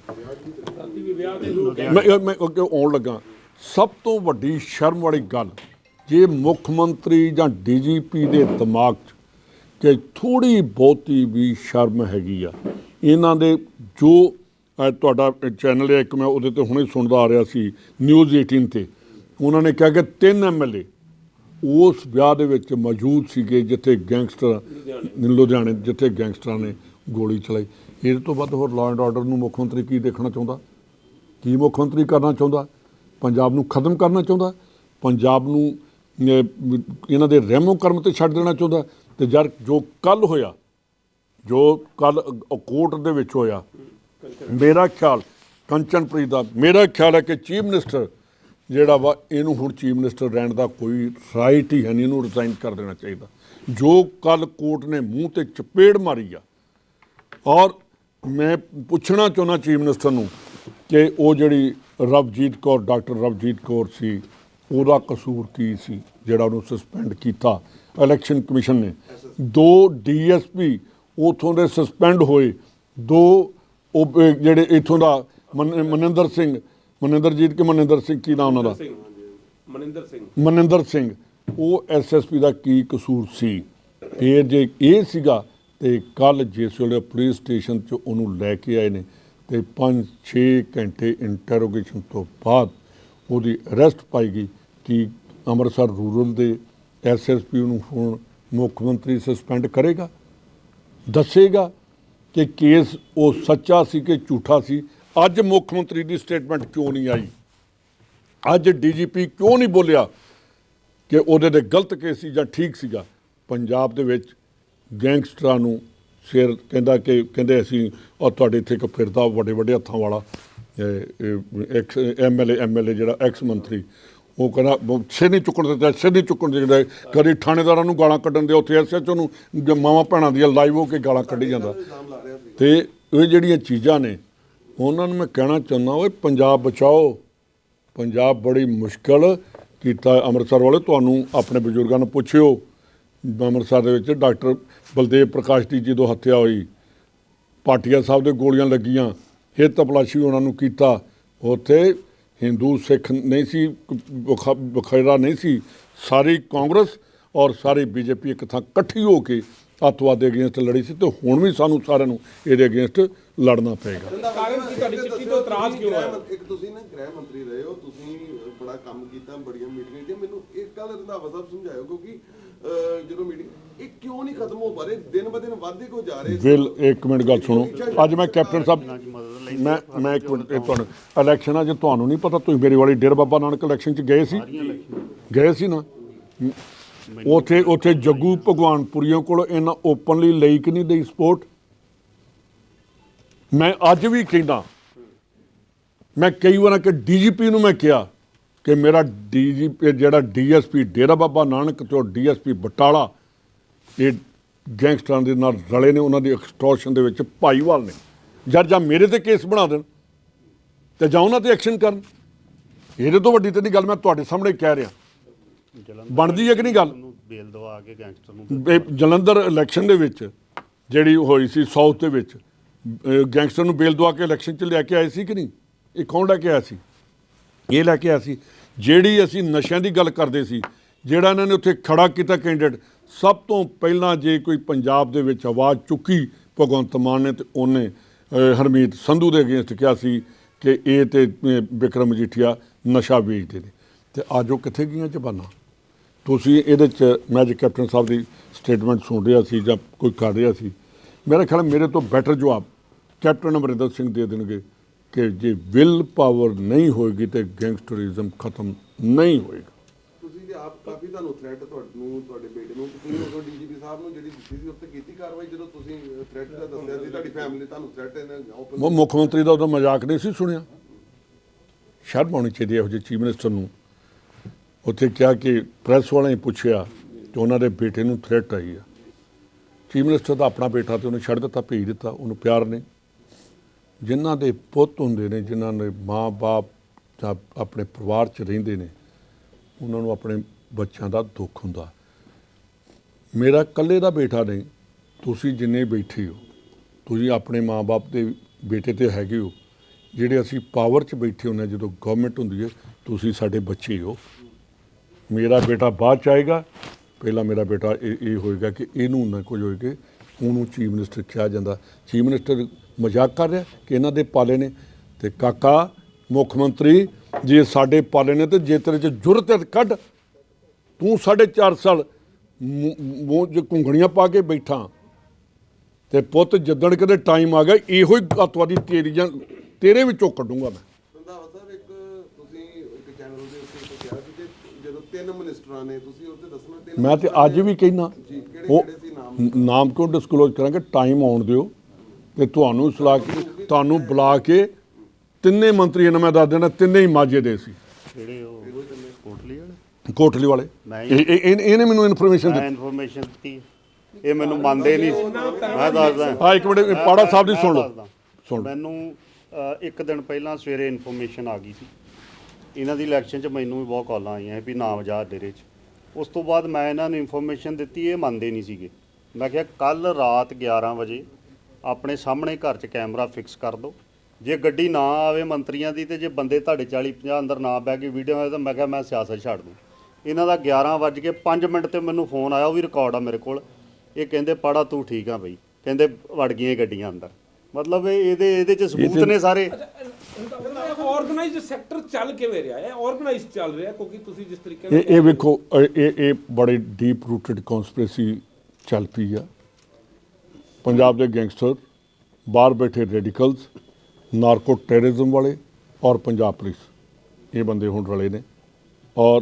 ਮੈਂ ਮੈਂ ਅੱਗੇ ਆਉਣ ਲੱਗਾ। ਸਭ ਤੋਂ ਵੱਡੀ ਸ਼ਰਮ ਵਾਲੀ ਗੱਲ, ਜੇ ਮੁੱਖ ਮੰਤਰੀ ਜਾਂ ਡੀਜੀਪੀ ਦੇ ਦਿਮਾਗ 'ਚ ਕਿ ਥੋੜੀ ਬਹੁਤੀ ਵੀ ਸ਼ਰਮ ਹੈਗੀ ਆ, ਇਹਨਾਂ ਦੇ ਜੋ ਤੁਹਾਡਾ ਚੈਨਲ ਹੈ, ਇੱਕ ਮੈਂ ਉਹਦੇ ਤੇ ਹੁਣੇ ਸੁਣਦਾ ਆ ਰਿਹਾ ਸੀ, ਨਿਊਜ਼ 18 ਤੇ। ਉਹਨਾਂ ਨੇ ਕਿਹਾ ਕਿ ਤਿੰਨ ਐਮਐਲਏ ਉਸ ਵਿਆਹ ਦੇ ਵਿੱਚ ਮੌਜੂਦ ਸੀਗੇ ਜਿੱਥੇ ਗੈਂਗਸਟਰ ਲੁਧਿਆਣੇ, ਜਿੱਥੇ ਗੈਂਗਸਟਰਾਂ ਨੇ ਗੋਲੀ ਚਲਾਈ। ਇਹਦੇ ਤੋਂ ਵੱਧ ਹੋਰ ਲਾਅ ਐਂਡ ਆਰਡਰ ਨੂੰ ਮੁੱਖ ਮੰਤਰੀ ਕੀ ਦੇਖਣਾ ਚਾਹੁੰਦਾ? ਕੀ ਮੁੱਖ ਮੰਤਰੀ ਕਰਨਾ ਚਾਹੁੰਦਾ? ਪੰਜਾਬ ਨੂੰ ਖਤਮ ਕਰਨਾ ਚਾਹੁੰਦਾ? ਪੰਜਾਬ ਨੂੰ ਇਹਨਾਂ ਦੇ ਰਹਿਮੋ ਕਰਮ ਤੇ ਛੱਡ ਦੇਣਾ ਚਾਹੁੰਦਾ? ਤੇ ਜਦ ਜੋ ਕੱਲ ਹੋਇਆ, ਜੋ ਕੱਲ ਕੋਰਟ ਦੇ ਵਿੱਚ ਹੋਇਆ, ਮੇਰਾ ਖਿਆਲ, ਕੰਚਨਪ੍ਰੀਤ ਦਾ, ਮੇਰਾ ਖਿਆਲ ਹੈ ਕਿ ਚੀਫ ਮਿਨਿਸਟਰ ਜਿਹੜਾ ਵਾ, ਇਹਨੂੰ ਹੁਣ ਚੀਫ ਮਿਨਿਸਟਰ ਰਹਿਣ ਦਾ ਕੋਈ ਰਾਈਟ ਹੀ ਹੈ ਨਹੀਂ, ਇਹਨੂੰ ਰਿਜ਼ਾਈਨ ਕਰ ਦੇਣਾ ਚਾਹੀਦਾ। ਜੋ ਕੱਲ ਕੋਰਟ ਨੇ ਮੂੰਹ ਤੇ ਚਪੇੜ ਮਾਰੀ ਆ, ਔਰ ਮੈਂ ਪੁੱਛਣਾ ਚਾਹੁੰਦਾ ਚੀਫ ਮਿਨਿਸਟਰ ਨੂੰ ਕਿ ਉਹ ਜਿਹੜੀ ਰਵਜੀਤ ਕੌਰ, ਡਾਕਟਰ ਰਵਜੀਤ ਕੌਰ ਸੀ, ਉਹਦਾ ਕਸੂਰ ਕੀ ਸੀ, ਜਿਹੜਾ ਉਹਨੂੰ ਸਸਪੈਂਡ ਕੀਤਾ? ਇਲੈਕਸ਼ਨ ਕਮਿਸ਼ਨ ਨੇ। ਦੋ ਡੀਐਸਪੀ ਉਥੋਂ ਦੇ ਸਸਪੈਂਡ ਹੋਏ, ਦੋ ਉਹ ਜਿਹੜੇ ਇਥੋਂ ਦਾ ਮਨ- ਮਨਿੰਦਰ ਸਿੰਘ ਮਨਿੰਦਰਜੀਤ ਕੇ ਮਨਿੰਦਰ ਸਿੰਘ ਕੀ ਨਾਮ ਉਹਨਾਂ ਦਾ? ਮਨਿੰਦਰ ਸਿੰਘ ਮਨਿੰਦਰ ਸਿੰਘ। ਉਹ ਐਸਐਸਪੀ ਦਾ ਕੀ ਕਸੂਰ ਸੀ? ਫਿਰ ਜੇ ਇਹ ਸੀਗਾ ਤੇ ਕੱਲ ਜਿਸ ਵੇਲੇ ਪੁਲਿਸ ਸਟੇਸ਼ਨ 'ਚ ਉਹਨੂੰ ਲੈ ਕੇ ਆਏ ਨੇ ਤੇ 5-6 ਘੰਟੇ ਇੰਟਰੋਗੇਸ਼ਨ ਤੋਂ ਬਾਅਦ ਉਹਦੀ ਅਰੈਸਟ ਪਾਈ ਗਈ ਕਿ ਅੰਮ੍ਰਿਤਸਰ ਰੂਰਲ ਦੇ ਐਸਐਸਪੀ ਨੂੰ ਹੁਣ ਮੁੱਖ ਮੰਤਰੀ ਸਸਪੈਂਡ ਕਰੇਗਾ? ਦੱਸੇਗਾ ਕਿ ਕੇਸ ਉਹ ਸੱਚਾ ਸੀ ਕਿ ਝੂਠਾ ਸੀ? ਅੱਜ ਮੁੱਖ ਮੰਤਰੀ ਦੀ ਸਟੇਟਮੈਂਟ ਕਿਉਂ ਨਹੀਂ ਆਈ? ਅੱਜ ਡੀਜੀਪੀ ਕਿਉਂ ਨਹੀਂ ਬੋਲਿਆ ਕਿ ਉਹਦੇ ਤੇ ਗਲਤ ਕੇਸ ਸੀ ਜਾਂ ਠੀਕ ਸੀਗਾ? ਪੰਜਾਬ ਦੇ ਵਿੱਚ ਗੈਂਗਸਟਰਾਂ ਨੂੰ ਸਿਰ ਕਹਿੰਦਾ ਕਿ ਕਹਿੰਦੇ ਅਸੀਂ ਉਹ ਤੁਹਾਡੇ ਇੱਥੇ ਇੱਕ ਫਿਰਦਾ ਵੱਡੇ ਵੱਡੇ ਹੱਥਾਂ ਵਾਲਾ ਐਕਸ ਐਮਐਲਏ ਐਮਐਲਏ ਜਿਹੜਾ ਐਕਸ ਮੰਤਰੀ, ਉਹ ਕਹਿੰਦਾ ਸਿਰ ਨਹੀਂ ਚੁੱਕਣ ਦਿੱਤਾ, ਸਿਰ ਨਹੀਂ ਚੁੱਕਣ ਦਿੰਦਾ ਕਦੀ ਥਾਣੇਦਾਰਾਂ ਨੂੰ ਗਾਲਾਂ ਕੱਢਣ ਦੇ, ਉੱਥੇ ਐਸਐਚਓ ਨੂੰ ਜ- ਮਾਵਾਂ ਭੈਣਾਂ ਦੀਆਂ ਲਾਈਵ ਹੋ ਕੇ ਗਾਲਾਂ ਕੱਢੀ ਜਾਂਦਾ। ਤੇ ਇਹ ਜਿਹੜੀਆਂ ਚੀਜ਼ਾਂ ਨੇ ਉਹਨਾਂ ਨੂੰ ਮੈਂ ਕਹਿਣਾ ਚਾਹੁੰਦਾ ਓਏ, ਪੰਜਾਬ ਬਚਾਓ। ਪੰਜਾਬ ਬੜੀ ਮੁਸ਼ਕਲ ਕੀਤਾ ਅੰਮ੍ਰਿਤਸਰ ਵਾਲੇ, ਤੁਹਾਨੂੰ ਆਪਣੇ ਬਜ਼ੁਰਗਾਂ ਨੂੰ ਪੁੱਛਿਓ। ਅੰਮ੍ਰਿਤਸਰ ਦੇ ਵਿੱਚ ਡਾਕਟਰ ਬਲਦੇਵ ਪ੍ਰਕਾਸ਼ ਦੀ ਜਦੋਂ ਹੱਤਿਆ ਹੋਈ, ਪਾਟੀਆ ਸਾਹਿਬ ਦੇ ਗੋਲੀਆਂ ਲੱਗੀਆਂ ਇਹ ਤਪਲਾਸ਼ੀ ਉਹਨਾਂ ਨੂੰ ਕੀਤਾ। ਉੱਥੇ ਹਿੰਦੂ ਸਿੱਖ ਨਹੀਂ ਸੀ, ਬਖ- ਬਖੇਰਾ ਨਹੀਂ ਸੀ। ਸਾਰੀ ਕਾਂਗਰਸ ਔਰ ਸਾਰੀ ਬੀਜੇਪੀ ਇੱਕ ਥਾਂ ਇਕੱਠੀ ਹੋ ਕੇ ਅੱਤਵਾਦ ਦੇ ਅਗੇਂਸਟ ਲੜੀ ਸੀ ਤੇ ਹੁਣ ਵੀ ਸਾਨੂੰ ਸਾਰਿਆਂ ਨੂੰ ਇਹਦੇ ਅਗੇਂਸਟ ਲੜਨਾ ਪਏਗਾ। ਕਾਰਨ ਕੀ? ਤੁਹਾਡੀ ਚਿੱਠੀ ਤੋਂ ਇਤਰਾਜ਼ ਕਿਉਂ ਆਇਆ? ਇੱਕ ਤੁਸੀਂ ਨਾ ਗ੍ਰਹਿ ਮੰਤਰੀ ਰਹੇ ਹੋ ਤੁਸੀਂ ਬੜਾ ਕੰਮ ਕੀਤਾ ਬੜੀਆਂ ਮੀਟਿੰਗਾਂ ਕੀਤੀਆਂ। ਮੈਨੂੰ ਇੱਕ ਗੱਲ ਰੰਧਾਵਾ ਸਾਹਿਬ ਸਮਝਾਇਓ ਕਿਉਂਕਿ ਜਦੋਂ ਮੀਟਿੰਗ ਇਹ ਕਿਉਂ ਨਹੀਂ ਖਤਮ ਹੋ ਪਾ ਰਹੇ? ਦਿਨ ਬ ਦਿਨ ਵੱਧਦੇ ਕੋ ਜਾ ਰਹੇ? ਵਿਲ ਇੱਕ ਮਿੰਟ ਗੱਲ ਸੁਣੋ। ਅੱਜ ਮੈਂ ਕੈਪਟਨ ਸਾਹਿਬ ਮੈਂ ਮੈਂ ਇੱਕ ਮਿੰਟ ਇਹ ਤੁਹਾਨੂੰ ਇਲੈਕਸ਼ਨ ਤੁਹਾਨੂੰ ਨਹੀਂ ਪਤਾ ਤੁਸੀਂ ਮੇਰੀ ਵਾਲੀ ਡੇਰ ਬਾਬਾ ਨਾਨਕ ਇਲੈਕਸ਼ਨ ਚ ਗਏ ਸੀ। ਗਏ ਸੀ ਨਾ? ਉਥੇ ਉਥੇ ਜੱਗੂ ਭਗਵਾਨਪੁਰੀਆਂ ਕੋਲ ਇਹਨਾਂ ਓਪਨਲੀ ਲਈ ਕਿ ਨਹੀਂ ਲਈ ਸਪੋਰਟ ਮੈਂ ਅੱਜ ਵੀ ਕਹਿੰਦਾ ਮੈਂ ਕਈ ਵਾਰ ਕਿ ਡੀਜੀਪੀ ਨੂੰ ਮੈਂ ਕਿਹਾ ਕਿ ਮੇਰਾ ਡੀਜੀਪੀ ਜਿਹੜਾ ਡੀਐਸਪੀ ਡੇਰਾ ਬਾਬਾ ਨਾਨਕ ਤੋਂ ਡੀਐਸਪੀ ਬਟਾਲਾ ਇਹ ਗੈਂਗਸਟਰਾਂ ਦੇ ਨਾਲ ਰਲੇ ਨੇ ਉਹਨਾਂ ਦੀ ਐਕਸਟੋਰਸ਼ਨ ਦੇ ਵਿੱਚ ਭਾਈਵਾਲ ਨੇ। ਜਦ ਜਾਂ ਮੇਰੇ ਤੇ ਕੇਸ ਬਣਾ ਦੇਣ ਤੇ ਜਾਂ ਉਹਨਾਂ ਤੇ ਐਕਸ਼ਨ ਕਰਨ ਇਹਦੇ ਤੋਂ ਵੱਡੀ ਤੇ ਨਹੀਂ ਗੱਲ ਮੈਂ ਤੁਹਾਡੇ ਸਾਹਮਣੇ ਕਹਿ ਰਿਹਾ। ਬਣਦੀ ਹੈ ਕਿ ਨਹੀਂ ਗੱਲ? ਬੇਲ ਦਵਾ ਕੇ ਗੈਂਗਸਟਰ ਨੂੰ ਜਲੰਧਰ ਇਲੈਕਸ਼ਨ ਦੇ ਵਿੱਚ ਜਿਹੜੀ ਹੋਈ ਸੀ ਸਾਊਥ ਦੇ ਵਿੱਚ ਗੈਂਗਸਟਰ ਨੂੰ ਬੇਲ ਦਵਾ ਕੇ ਇਲੈਕਸ਼ਨ 'ਚ ਲੈ ਕੇ ਆਏ ਸੀ ਕਿ ਨਹੀਂ? ਇਹ ਕੌਣ ਲੈ ਕੇ ਆਇਆ ਸੀ? ਇਹ ਲੈ ਕੇ ਆਇਆ ਸੀ। ਜਿਹੜੀ ਅਸੀਂ ਨਸ਼ਿਆਂ ਦੀ ਗੱਲ ਕਰਦੇ ਸੀ ਜਿਹੜਾ ਇਹਨਾਂ ਨੇ ਉੱਥੇ ਖੜਾ ਕੀਤਾ ਕੈਂਡੀਡੇਟ ਸਭ ਤੋਂ ਪਹਿਲਾਂ ਜੇ ਕੋਈ ਪੰਜਾਬ ਦੇ ਵਿੱਚ ਆਵਾਜ਼ ਚੁੱਕੀ ਭਗਵੰਤ ਮਾਨ ਨੇ ਤੇ ਉਹਨੇ ਹਰਮੀਤ ਸੰਧੂ ਦੇ ਅਗੇਂਸਟ ਕਿਹਾ ਸੀ ਕਿ ਇਹ ਤੇ ਅਹ, ਬਿਕਰਮ ਮਜੀਠੀਆ ਨਸ਼ਾ ਵੇਚਦੇ ਨੇ। ਤੇ ਅੱਜ ਉਹ ਕਿੱਥੇ ਗਈਆਂ ਜ਼ਬਾਨਾਂ? ਤੁਸੀਂ ਇਹਦੇ ਚ ਮੈਂ ਅੱਜ ਕੈਪਟਨ ਸਾਹਿਬ ਦੀ ਸਟੇਟਮੈਂਟ ਸੁਣ ਰਿਹਾ ਸੀ ਜਾਂ ਕੋਈ ਕਰ ਰਿਹਾ ਸੀ ਮੇਰਾ ਖਿਆਲ ਮੇਰੇ ਤੋਂ ਬੈਟਰ ਜਵਾਬ ਕੈਪਟਨ ਅਮਰਿੰਦਰ ਸਿੰਘ ਦੇ ਦੇਣਗੇ ਕਿ ਜੇ ਵਿਲ ਪਾਵਰ ਨਹੀਂ ਹੋਏਗੀ ਤੇ ਗੈਂਗਸਟਰਿਜ਼ਮ ਖਤਮ ਨਹੀਂ ਹੋਏਗਾ। ਤੁਸੀਂ ਜੇ ਆਪ ਕਾਫੀ ਤੁਹਾਨੂੰ ਥ੍ਰੈਟ ਤੁਹਾਨੂੰ ਤੁਹਾਡੇ ਬੇਟੇ ਨੂੰ ਤੁਸੀਂ ਉਦੋਂ ਡੀਜੀਪੀ ਸਾਹਿਬ ਨੂੰ ਜਿਹੜੀ ਦਿੱਤੀ ਸੀ ਉੱਤੇ ਕੀਤੀ ਕਾਰਵਾਈ ਜਦੋਂ ਤੁਸੀਂ ਥ੍ਰੈਟ ਦਾ ਦੱਸਿਆ ਸੀ ਤੁਹਾਡੀ ਫੈਮਿਲੀ ਤੁਹਾਨੂੰ ਥ੍ਰੈਟ ਇਹਨਾਂ ਉਹ ਮੁੱਖ ਮੰਤਰੀ ਦਾ ਉਹਦਾ ਮਜ਼ਾਕ ਨਹੀਂ ਸੀ ਸੁਣਿਆ। ਸ਼ਰਮ ਆਉਣੀ ਚਾਹੀਦੀ ਹੈ ਜਿਹੇ ਚੀਫ ਮਿਨਿਸਟਰ ਨੂੰ। ਉੱਥੇ ਕਿਹਾ ਕਿ ਪ੍ਰੈਸ ਵਾਲਿਆਂ ਨੇ ਪੁੱਛਿਆ ਕਿ ਉਹਨਾਂ ਦੇ ਬੇਟੇ ਨੂੰ ਥ੍ਰੈਟ ਆਈ ਆ। ਚੀਫ ਮਿਨਿਸਟਰ ਦਾ ਆਪਣਾ ਬੇਟਾ ਤੇ ਉਹਨੇ ਛੱਡ ਦਿੱਤਾ, ਭੇਜ ਦਿੱਤਾ, ਉਹਨੂੰ ਪਿਆਰ ਨੇ। ਜਿਨ੍ਹਾਂ ਦੇ ਪੁੱਤ ਹੁੰਦੇ ਨੇ, ਜਿਨ੍ਹਾਂ ਦੇ ਮਾਂ-ਬਾਪ ਜਾਂ ਆਪਣੇ ਪਰਿਵਾਰ 'ਚ ਰਹਿੰਦੇ ਨੇ, ਉਹਨਾਂ ਨੂੰ ਆਪਣੇ ਬੱਚਿਆਂ ਦਾ ਦੁੱਖ ਹੁੰਦਾ। ਮੇਰਾ ਇਕੱਲੇ ਦਾ ਬੇਟਾ ਨਹੀਂ, ਤੁਸੀਂ ਜਿੰਨੇ ਬੈਠੇ ਹੋ, ਤੁਸੀਂ ਆਪਣੇ ਮਾਂ ਬਾਪ ਦੇ ਬੇਟੇ ਤੇ ਹੈਗੇ ਹੋ, ਜਿਹੜੇ ਅਸੀਂ ਪਾਵਰ 'ਚ ਬੈਠੇ ਹੁੰਦੇ ਹਾਂ, ਜਦੋਂ ਗਵਰਨਮੈਂਟ ਹੁੰਦੀ ਹੈ, ਤੁਸੀਂ ਸਾਡੇ ਬੱਚੇ ਹੋ। ਮੇਰਾ ਬੇਟਾ ਬਾਅਦ ਚ ਆਏਗਾ ਪਹਿਲਾਂ ਮੇਰਾ ਬੇਟਾ ਇਹ ਇਹ ਹੋਏਗਾ ਕਿ ਇਹਨੂੰ ਨਾ ਕੁਝ ਹੋਏ ਕਿ ਉਹਨੂੰ ਚੀਫ ਮਿਨਿਸਟਰ ਕਿਹਾ ਜਾਂਦਾ। ਚੀਫ ਮਿਨਿਸਟਰ ਮਜ਼ਾਕ ਕਰ ਰਿਹਾ ਕਿ ਇਹਨਾਂ ਦੇ ਪਾਲੇ ਨੇ। ਤੇ ਕਾਕਾ, ਮੁੱਖ ਮੰਤਰੀ, ਜੇ ਸਾਡੇ ਪਾਲੇ ਨੇ ਤੇ ਜੇ ਤੇਰੇ ਚ ਜੁਰਤ ਹੈ ਤਾਂ ਕੱਢ। ਤੂੰ ਸਾਢੇ ਚਾਰ ਸਾਲ ਮੂੰਹ ਮੂੰਹ 'ਚ ਘੁੰਗਣੀਆਂ ਪਾ ਕੇ ਬੈਠਾ। ਤੇ ਪੁੱਤ, ਜਿੱਦਣ ਕਦੇ ਟਾਈਮ ਆ ਗਿਆ, ਇਹੋ ਹੀ ਅੱਤਵਾਦੀ ਤੇਰੀਆਂ ਤੇਰੇ ਵਿੱਚੋਂ ਕੱਢੂੰਗਾ ਮੈਂ ਰੰਧਾਵਾ ਸਾਹਿਬ ਇੱਕ ਤੁਸੀਂ ਇੱਕ ਚੈਨਲ ਦੇ ਉੱਤੇ ਇੱਕ ਕਿਹਾ ਸੀ ਕਿ ਜਦੋਂ ਤਿੰਨ ਮਿਨਿਸਟਰਾਂ ਨੇ ਤੁਸੀਂ ਉੱਤੇ ਦੱਸਣਾ ਤਿੰਨ ਮੈਂ ਤੇ ਅੱਜ ਵੀ ਕਹਿਣਾ ਜੀ, ਕਿਹੜੇ- ਉਹ ਕਿਹੜੇ ਸੀ ਨਾਮ? ਨ- ਨਾਮ ਕਿਉਂ ਡਿਸਕਲੋਜ਼ ਕਰਾਂਗੇ? ਟਾਈਮ ਆਉਣ ਦਿਓ। ਤੇ ਤੁਹਾਨੂੰ ਸਲਾਹ ਕੇ ਤੁਹਾਨੂੰ ਬੁਲਾ ਕੇ ਤਿੰਨੇ ਮੰਤਰੀ ਇਹਨਾਂ ਮੈਂ ਦੱਸ ਦੇਣਾ ਤਿੰਨੇ ਹੀ ਮਾਝੇ ਦੇ ਸੀ। ਜਿਹੜੇ ਉਹ ਕੋਟਲੀ ਵਾਲੇ? ਕੋਟਲੀ ਵਾਲੇ। ਮੈਂ ਇਹ ਇਹ- ਇਹ- ਇਹਨੇ ਮੈਨੂੰ ਇਨਫੋਰਮੇਸ਼ਨ ਮੈਂ ਦਿੱਤੀ। ਇਨਫੋਰਮੇਸ਼ਨ ਦਿੱਤੀ। ਇਹ ਮੈਨੂੰ ਮੰਨਦੇ ਨਹੀਂ ਸੀ। ਮੈਂ ਦੱਸਦਾ। ਆ ਇੱਕ ਮਿੰਟ ਇਹ ਪਾੜਾ ਸਾਹਿਬ ਦੀ ਮੈਂ ਸੁਣ ਲਓ। ਦੱਸਦਾ। ਸੁਣ ਲਓ। ਮੈਨੂੰ ਅ, ਇੱਕ ਦਿਨ ਪਹਿਲਾਂ ਸਵੇਰੇ ਇਨਫੋਰਮੇਸ਼ਨ ਆ ਗਈ ਸੀ। ਇਹਨਾਂ ਦੀ ਇਲੈਕਸ਼ਨ 'ਚ ਮੈਨੂੰ ਵੀ ਬਹੁਤ ਕਾਲਾਂ ਆਈਆਂ ਵੀ ਨਾਮ ਜਾ ਡੇਰੇ 'ਚ। ਉਸ ਤੋਂ ਬਾਅਦ ਮੈਂ ਇਹਨਾਂ ਨੂੰ ਇਨਫੋਰਮੇਸ਼ਨ ਦਿੱਤੀ, ਇਹ ਮੰਨਦੇ ਨਹੀਂ ਸੀਗੇ। ਮੈਂ ਕਿਹਾ ਕੱਲ ਰਾਤ 11 ਵਜੇ ਆਪਣੇ ਸਾਹਮਣੇ ਘਰ 'ਚ ਕੈਮਰਾ ਫਿਕਸ ਕਰ ਦਿਓ। ਜੇ ਗੱਡੀ ਨਾ ਆਵੇ ਮੰਤਰੀਆਂ ਦੀ ਤੇ ਜੇ ਬੰਦੇ ਤੁਹਾਡੇ 40 50 ਅੰਦਰ ਨਾ ਬਹਿ ਕੇ ਵੀਡੀਓ ਆਏ ਤਾਂ ਮੈਂ ਕਿਹਾ, ਮੈਂ ਸਿਆਸਤ ਛੱਡ ਦੂੰ। ਇਹਨਾਂ ਦਾ 11 ਵੱਜ ਕੇ 5 ਮਿੰਟ ਤੇ ਮੈਨੂੰ ਫੋਨ ਆਇਆ, ਉਹ ਵੀ ਰਿਕਾਰਡ ਆ ਮੇਰੇ ਕੋਲ। ਇਹ ਕਹਿੰਦੇ ਪਾੜਾ ਤੂੰ ਠੀਕ ਆ ਬਈ। ਕਹਿੰਦੇ, ਵੜ ਗਈਆਂ ਗੱਡੀਆਂ ਅੰਦਰ। ਮਤਲਬ ਇਹ ਇਹਦੇ ਇਹਦੇ ਚ ਸਬੂਤ ਨੇ ਸਾਰੇ। ਆਰਗੇਨਾਈਜ਼ਡ ਸੈਕਟਰ ਚੱਲ ਕਿਵੇਂ ਰਿਹਾ? ਹੈ ਆਰਗੇਨਾਈਜ਼ ਚੱਲ ਰਿਹਾ ਕਿਉਂਕਿ ਤੁਸੀਂ ਜਿਸ ਤਰੀਕੇ ਨਾਲ ਇਹ ਇਹ ਵੇਖੋ ਇਹ ਇਹ ਇਹ ਬੜੇ ਡੀਪ ਰੂਟਡ ਕਨਸਪੀਰੇਸੀ ਚੱਲ ਪਈ ਆ। ਪੰਜਾਬ ਦੇ ਗੈਂਗਸਟਰ ਬਾਹਰ ਬੈਠੇ ਰੈਡੀਕਲਸ ਨਾਰਕੋ ਟੈਰਰਿਜ਼ਮ ਵਾਲੇ ਔਰ ਪੰਜਾਬ ਪੁਲਿਸ। ਇਹ ਬੰਦੇ ਹੁਣ ਰਲੇ ਨੇ। ਔਰ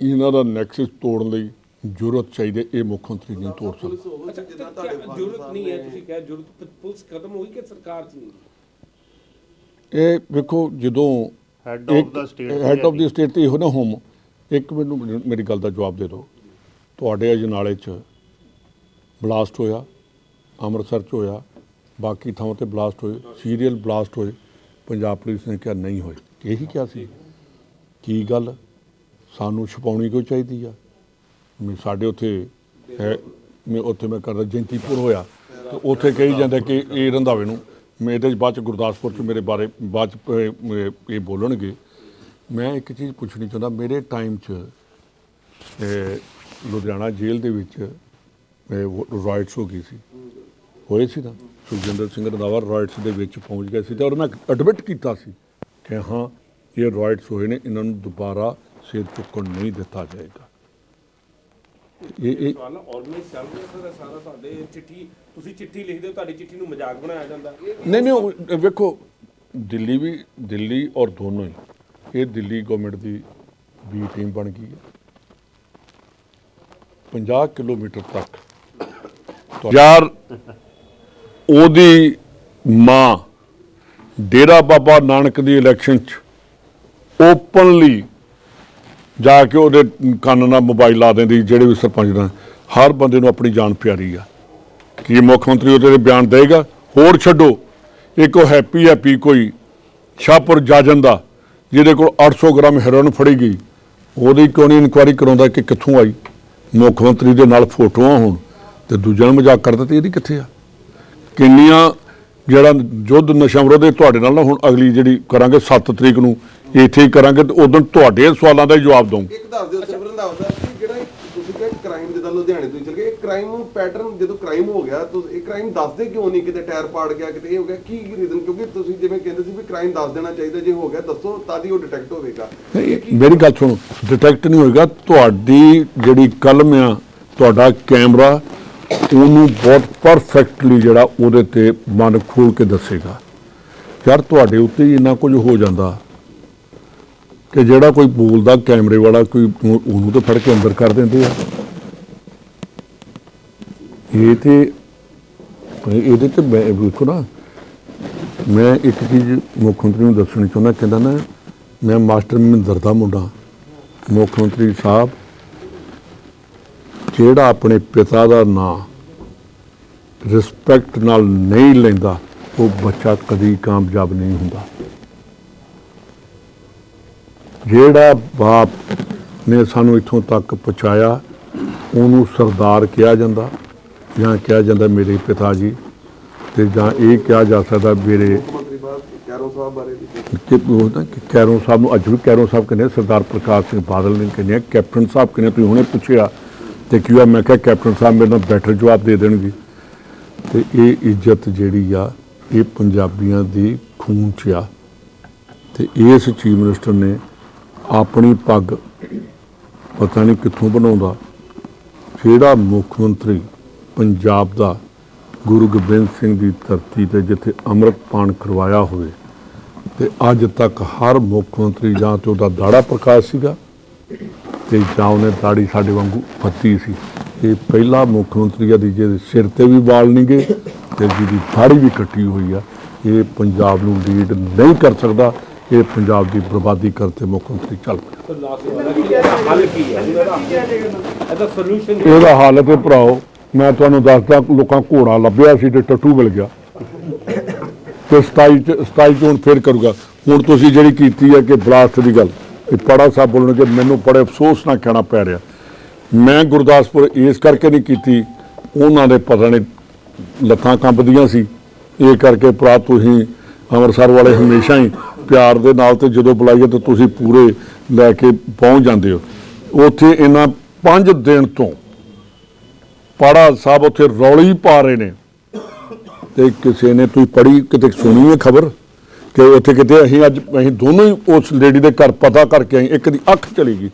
ਇਹਨਾਂ ਦਾ ਨੈਕਸਸ ਤੋੜਨ ਲਈ ਜ਼ਰੂਰਤ ਚਾਹੀਦੀ ਇਹ ਮੁੱਖ ਮੰਤਰੀ ਨਹੀਂ ਤੋੜ ਸਕਦਾ ਅੱਛਾ ਜ਼ਰੂਰਤ ਨਹੀਂ ਹੈ ਨੇ- ਤੁਸੀਂ ਕਿਹਾ ਜ਼ਰੂਰਤ ਪੁਲਿਸ ਖਤਮ ਹੋਈ ਕਿ ਸਰਕਾਰ ਚ ਨਹੀਂ ਇਹ ਵੇਖੋ ਜਦੋਂ Head of the state head of the state ਤੇ ਇਹੋ ਨਾ ਹੋਮ ਇੱਕ ਮੈਨੂੰ ਮੇਰੀ ਗੱਲ ਦਾ ਜਵਾਬ ਦੇ ਦਿਓ। ਤੁਹਾਡੇ ਅਜਨਾਲੇ ਚ ਬਲਾਸਟ ਹੋਇਆ ਅੰਮ੍ਰਿਤਸਰ ਚ ਹੋਇਆ ਬਾਕੀ ਥਾਵਾਂ ਤੇ ਬਲਾਸਟ ਹੋਏ ਸੀਰੀਅਲ ਬਲਾਸਟ ਹੋਏ ਪੰਜਾਬ ਪੁਲਿਸ ਨੇ ਕਿਹਾ ਨਹੀਂ ਹੋਏ। ਇਹੀ ਕਿਹਾ ਸੀ। ਕੀ ਗੱਲ? ਸਾਨੂੰ ਛਪਾਉਣੀ ਕਿਉਂ ਚਾਹੀਦੀ ਆ? ਸਾਡੇ ਉੱਥੇ ਹੈ, ਮੈਂ ਉੱਥੇ ਮੈਂ ਕਰਦਾ, ਜੈਂਤੀਪੁਰ ਹੋਇਆ, ਤੇ ਉੱਥੇ ਕਹੀ ਜਾਂਦਾ ਕਿ ਇਹ ਰੰਧਾਵੇ ਨੂੰ, ਮੈਂ ਇਹਦੇ 'ਚ ਬਾਅਦ ਚ ਗੁਰਦਾਸਪੁਰ ਚ ਮੇਰੇ ਬਾਰੇ, ਬਾਅਦ ਚ ਇਹ- ਬੋਲਣਗੇ। ਮੈਂ ਇੱਕ ਚੀਜ਼ ਪੁੱਛਣੀ ਚਾਹੁੰਦਾ, ਮੇਰੇ ਟਾਈਮ 'ਚ ਲੁਧਿਆਣਾ ਜੇਲ੍ਹ ਦੇ ਵਿੱਚ ਰਾਈਟਸ ਹੋ ਗਈ ਸੀ। ਹੋਏ ਸੀ ਨਾ ਸੁਖਜਿੰਦਰ ਸਿੰਘ ਰੰਧਾਵਾ ਰਾਈਟਸ ਦੇ ਵਿੱਚ ਪਹੁੰਚ ਗਿਆ ਸੀ ਤੇ ਔਰ ਮੈਂ ਐਡਮਿਟ ਕੀਤਾ ਸੀ ਕਿ ਹਾਂ, ਇਹ ਰਾਈਟਸ ਹੋਏ ਨੇ, ਇਹਨਾਂ ਨੂੰ ਦੁਬਾਰਾ ਸਿਰ ਚੁੱਕਣ ਨਹੀਂ ਦਿੱਤਾ ਜਾਏਗਾ। ਇਹ ਇਹ ਸਵਾਲ ਆਰਗੇਨਾਈਜ਼ ਚੱਲ ਰਿਹਾ ਸਰ ਇਹ ਸਾਰਾ ਤੁਹਾਡੇ ਚਿੱਠੀ ਤੁਸੀਂ ਚਿੱਠੀ ਲਿਖਦੇ ਹੋ ਤੁਹਾਡੀ ਚਿੱਠੀ ਨੂੰ ਮਜ਼ਾਕ ਬਣਾਇਆ ਜਾਂਦਾ। ਨਹੀਂ ਨਹੀਂ ਉਹ ਵੇਖੋ ਦਿੱਲੀ ਵੀ ਦਿੱਲੀ ਔਰ ਦੋਨੋਂ ਹੀ ਇਹ ਦਿੱਲੀ ਗਵਰਨਮੈਂਟ ਦੀ ਬੀ ਟੀਮ ਬਣ ਗਈ ਹੈ। 50 ਕਿਲੋਮੀਟਰ ਤੱਕ ਯਾਰ ਉਹਦੀ ਮਾਂ ਡੇਰਾ ਬਾਬਾ ਨਾਨਕ ਦੀ ਇਲੈਕਸ਼ਨ ਚ ਓਪਨਲੀ ਜਾ ਕੇ ਉਹਦੇ ਕੰਨ ਨਾਲ ਮੋਬਾਈਲ ਲਾ ਦਿੰਦੀ, ਜਿਹੜੇ ਵੀ ਸਰਪੰਚ ਦਾ ਹਰ ਬੰਦੇ ਨੂੰ ਆਪਣੀ ਜਾਨ ਪਿਆਰੀ ਆ। ਕੀ ਮੁੱਖ ਮੰਤਰੀ ਉਹਦੇ ਤੇ ਬਿਆਨ ਦੇਗਾ ਹੋਰ ਛੱਡੋ। ਇੱਕ ਉਹ ਹੈਪੀ ਹੈਪੀ ਕੋਈ ਸ਼ਾਹਪੁਰ ਜਾਜਨ ਦਾ, ਜਿਹਦੇ ਕੋਲ 800 ਗ੍ਰਾਮ ਹੈਰੋਇਨ ਫੜੀ ਗਈ। ਉਹਦੀ ਕਿਉਂ ਨਹੀਂ ਇਨਕੁਆਇਰੀ ਕਰਾਉਂਦਾ ਕਿ ਕਿੱਥੋਂ ਆਈ? ਮੁੱਖ ਮੰਤਰੀ ਦੇ ਨਾਲ ਫੋਟੋਆਂ ਹੋਣ ਤੇ ਦੂਜਿਆਂ ਨੂੰ ਮਜ਼ਾਕ ਕਰਦਾ ਤੇ ਇਹਦੀ ਕਿੱਥੇ ਆ? ਕਿੰਨੀਆਂ ਜਿਹੜਾ ਯੁੱਧ ਨਸ਼ਾ ਵਿਰੋਧੀ ਤੁਹਾਡੇ ਨਾਲ ਨਾ ਹੁਣ ਅਗਲੀ ਜਿਹੜੀ ਕਰਾਂਗੇ 7 ਤਰੀਕ ਨੂੰ ਇੱਥੇ ਹੀ ਕਰਾਂਗੇ ਤੇ ਉਦੋਂ ਤੁਹਾਡੇ ਸਵਾਲਾਂ ਦਾ ਹੀ ਜਵਾਬ ਦਊਂ। ਇੱਕ ਦੱਸ ਦਿਓ ਸਿਮਰਨ ਰੰਧਾਵਾ ਸਾਹਿਬ ਕਿ ਜਿਹੜਾ ਤੁਸੀਂ ਕਿਹਾ ਕ੍ਰਾਈਮ ਜਿੱਦਾਂ ਲੁਧਿਆਣੇ ਤੋਂ ਚੱਲ ਗਏ ਇਹ ਕ੍ਰਾਈਮ ਪੈਟਰਨ ਜਦੋਂ ਕ੍ਰਾਈਮ ਹੋ ਗਿਆ ਤੁਸੀਂ ਇਹ ਕ੍ਰਾਈਮ ਦੱਸਦੇ ਕਿਉਂ ਨਹੀਂ ਕਿਤੇ ਟਾਇਰ ਪਾੜ ਗਿਆ ਕਿਤੇ ਇਹ ਹੋ ਗਿਆ? ਕੀ ਰੀਜ਼ਨ ਕਿਉਂਕਿ ਤੁਸੀਂ ਜਿਵੇਂ ਕਹਿੰਦੇ ਸੀ ਵੀ ਕ੍ਰਾਈਮ ਦੱਸ ਦੇਣਾ ਚਾਹੀਦਾ ਜੇ ਹੋ ਗਿਆ ਦੱਸੋ ਤਾਂ ਹੀ ਉਹ ਡਿਟੈਕਟ ਹੋਵੇਗਾ। ਇਹ ਕੀ ਮੇਰੀ ਗੱਲ ਸੁਣੋ ਡਿਟੈਕਟ ਨਹੀਂ ਹੋਏਗਾ ਤੁਹਾਡੀ ਜਿਹੜੀ ਕਲਮ ਆ ਤੁਹਾਡਾ ਕੈਮਰਾ ਉਹਨੂੰ ਬਹੁਤ ਪਰਫੈਕਟਲੀ ਜਿਹੜਾ ਉਹਦੇ ਤੇ ਮਨ ਖੋਲ ਕੇ ਦੱਸੇਗਾ। ਯਾਰ ਤੁਹਾਡੇ ਉੱਤੇ ਹੀ ਇੰਨਾ ਕੁਝ ਹੋ ਜਾਂਦਾ। ਕਿ ਜਿਹੜਾ ਕੋਈ ਬੋਲਦਾ ਕੈਮਰੇ ਵਾਲਾ ਕੋਈ ਉਹ- ਉਹਨੂੰ ਤਾਂ ਫੜ ਕੇ ਅੰਦਰ ਕਰ ਦਿੰਦੇ ਆ। ਇਹ ਤੇ, ਇਹਦੇ ਤੇ ਮੈਂ ਵੇਖੋ ਨਾ, ਮੈਂ ਇੱਕ ਚੀਜ਼ ਮੁੱਖ ਮੰਤਰੀ ਨੂੰ ਦੱਸਣੀ ਚਾਹੁੰਦਾ, ਕਹਿੰਦਾ ਨਾ, ਮੈਂ ਮਾਸਟਰ ਮਹਿੰਦਰ ਦਾ ਮੁੰਡਾ, ਮੁੱਖ ਮੰਤਰੀ ਸਾਹਿਬ, ਜਿਹੜਾ ਆਪਣੇ ਪਿਤਾ ਦਾ ਨਾਂ ਰਿਸਪੈਕਟ ਨਾਲ ਨਹੀਂ ਲੈਂਦਾ, ਉਹ ਬੱਚਾ ਕਦੀ ਕਾਮਯਾਬ ਨਹੀਂ ਹੁੰਦਾ। ਜਿਹੜਾ ਬਾਪ ਨੇ ਸਾਨੂੰ ਇੱਥੋਂ ਤੱਕ ਪਹੁੰਚਾਇਆ ਉਹਨੂੰ ਸਰਦਾਰ ਕਿਹਾ ਜਾਂਦਾ ਜਾਂ ਕਿਹਾ ਜਾਂਦਾ ਮੇਰੇ ਪਿਤਾ ਜੀ ਤੇ ਜਾਂ ਇਹ ਕਿਹਾ ਜਾ ਸਕਦਾ ਮੇਰੇ ਮੁੱਖ ਸਾਹਿਬ ਬਾਰੇ ਵੀ ਕਿ ਕਿ ਕੈਰੋਂ ਸਾਹਿਬ ਨੂੰ ਅੱਜ ਵੀ ਕੈਰੋਂ ਸਾਹਿਬ ਕਹਿੰਦੇ ਸਰਦਾਰ ਪ੍ਰਕਾਸ਼ ਸਿੰਘ ਬਾਦਲ ਨੇ ਕਹਿੰਦੇ ਆ, ਕੈਪਟਨ ਸਾਹਿਬ ਕਹਿੰਦੇ ਆ, ਤੁਸੀਂ ਹੁਣੇ ਪੁੱਛਿਆ ਤੇ ਕਿਉਂ ਆ? ਮੈਂ ਕਿਹਾ ਕੈਪਟਨ ਸਾਹਿਬ ਮੇਰੇ ਨਾਲ ਬੈਟਰ ਜਵਾਬ ਦੇ ਦੇਣਗੇ। ਤੇ ਇਹ ਇੱਜ਼ਤ ਜਿਹੜੀ ਆ ਇਹ ਪੰਜਾਬੀਆਂ ਦੀ ਖੂਨ 'ਚ ਆ। ਤੇ ਇਸ ਚੀਫ ਮਿਨਿਸਟਰ ਨੇ ਆਪਣੀ ਪੱਗ ਪਤਾ ਨਹੀਂ ਕਿੱਥੋਂ ਬਣਾਉਂਦਾ। ਜਿਹੜਾ ਮੁੱਖ ਮੰਤਰੀ ਪੰਜਾਬ ਦਾ ਗੁਰੂ ਗੋਬਿੰਦ ਸਿੰਘ ਦੀ ਧਰਤੀ ਤੇ ਜਿੱਥੇ ਅੰਮ੍ਰਿਤ ਪਾਨ ਕਰਵਾਇਆ ਹੋਵੇ, ਤੇ ਅੱਜ ਤੱਕ ਹਰ ਮੁੱਖ ਮੰਤਰੀ ਜਾਂ ਤੇ ਉਹਦਾ ਦਾੜਾ ਪ੍ਰਕਾਸ਼ ਸੀਗਾ, ਤੇ ਜਾਂ ਉਹਨੇ ਦਾੜੀ ਸਾਡੇ ਵਾਂਗੂ ਫੱਤੀ ਸੀ। ਇਹ ਪਹਿਲਾ ਮੁੱਖ ਮੰਤਰੀ ਆ ਦੀ ਜਿਹਦੇ ਸਿਰ ਤੇ ਵੀ ਵਾਲ ਨਹੀਂ ਗਏ, ਤੇ ਜਿਹਦੀ ਦਾੜੀ ਵੀ ਕੱਟੀ ਹੋਈ ਆ। ਇਹ ਪੰਜਾਬ ਨੂੰ ਲੀਡ ਨਹੀਂ ਕਰ ਸਕਦਾ। ਇਹ ਪੰਜਾਬ ਦੀ ਬਰਬਾਦੀ ਕਰਤੇ ਮੁੱਖ ਮੰਤਰੀ ਚੱਲ ਪਿਆ। ਇਹਦਾ ਹੱਲ ਹੈ ਭਰਾਓ, ਮੈਂ ਤੁਹਾਨੂੰ ਦੱਸਦਾ, ਲੋਕਾਂ ਘੋੜਾ ਲੱਭਿਆ ਸੀ ਤੇ ਟੱਟੂ ਮਿਲ ਗਿਆ। ਤੇ 27 ਚ 27 ਚ ਹੁਣ ਫੇਰ ਕਰੂਗਾ। ਹੁਣ ਤੁਸੀਂ ਜਿਹੜੀ ਕੀਤੀ ਹੈ ਕਿ ਬਲਾਸਟ ਦੀ ਗੱਲ, ਇਹ ਪੜਾ ਸਾਹਿਬ ਬੋਲਣਗੇ ਮੈਨੂੰ ਬੜੇ ਅਫਸੋਸ ਨਾਲ ਕਹਿਣਾ ਪੈ ਰਿਹਾ। ਮੈਂ ਗੁਰਦਾਸਪੁਰ ਇਸ ਕਰਕੇ ਨਹੀਂ ਕੀਤੀ, ਉਹਨਾਂ ਦੇ ਪਤਾ ਨਹੀਂ ਲੱਤਾਂ ਕੰਬਦੀਆਂ ਸੀ। ਇਹ ਕਰਕੇ ਭਰਾ, ਤੁਸੀਂ ਅੰਮ੍ਰਿਤਸਰ ਵਾਲੇ ਹਮੇਸ਼ਾ ਹੀ ਪਿਆਰ ਦੇ ਨਾਲ ਤੇ ਜਦੋਂ ਬੁਲਾਈਏ ਤਾਂ ਤੁਸੀਂ ਪੂਰੇ ਲੈ ਕੇ ਪਹੁੰਚ ਜਾਂਦੇ ਹੋ। ਉੱਥੇ ਇਹਨਾਂ 5 ਦਿਨ ਤੋਂ ਪਾੜਾ ਸਾਹਿਬ ਉੱਥੇ ਰੌਲੀ ਪਾ ਰਹੇ ਨੇ। ਤੇ ਕਿਸੇ ਨੇ ਤੁਸੀਂ ਪੜ੍ਹੀ, ਕਿਤੇ ਸੁਣੀ ਹੈ ਖਬਰ ਕਿ ਉੱਥੇ ਕਿਤੇ ਅਸੀਂ ਅੱਜ, ਅਸੀਂ ਦੋਨੋਂ ਹੀ ਉਸ ਲੇਡੀ ਦੇ ਘਰ ਪਤਾ ਕਰਕੇ ਆਏ, ਇੱਕ ਦੀ ਅੱਖ ਚਲੀ ਗਈ।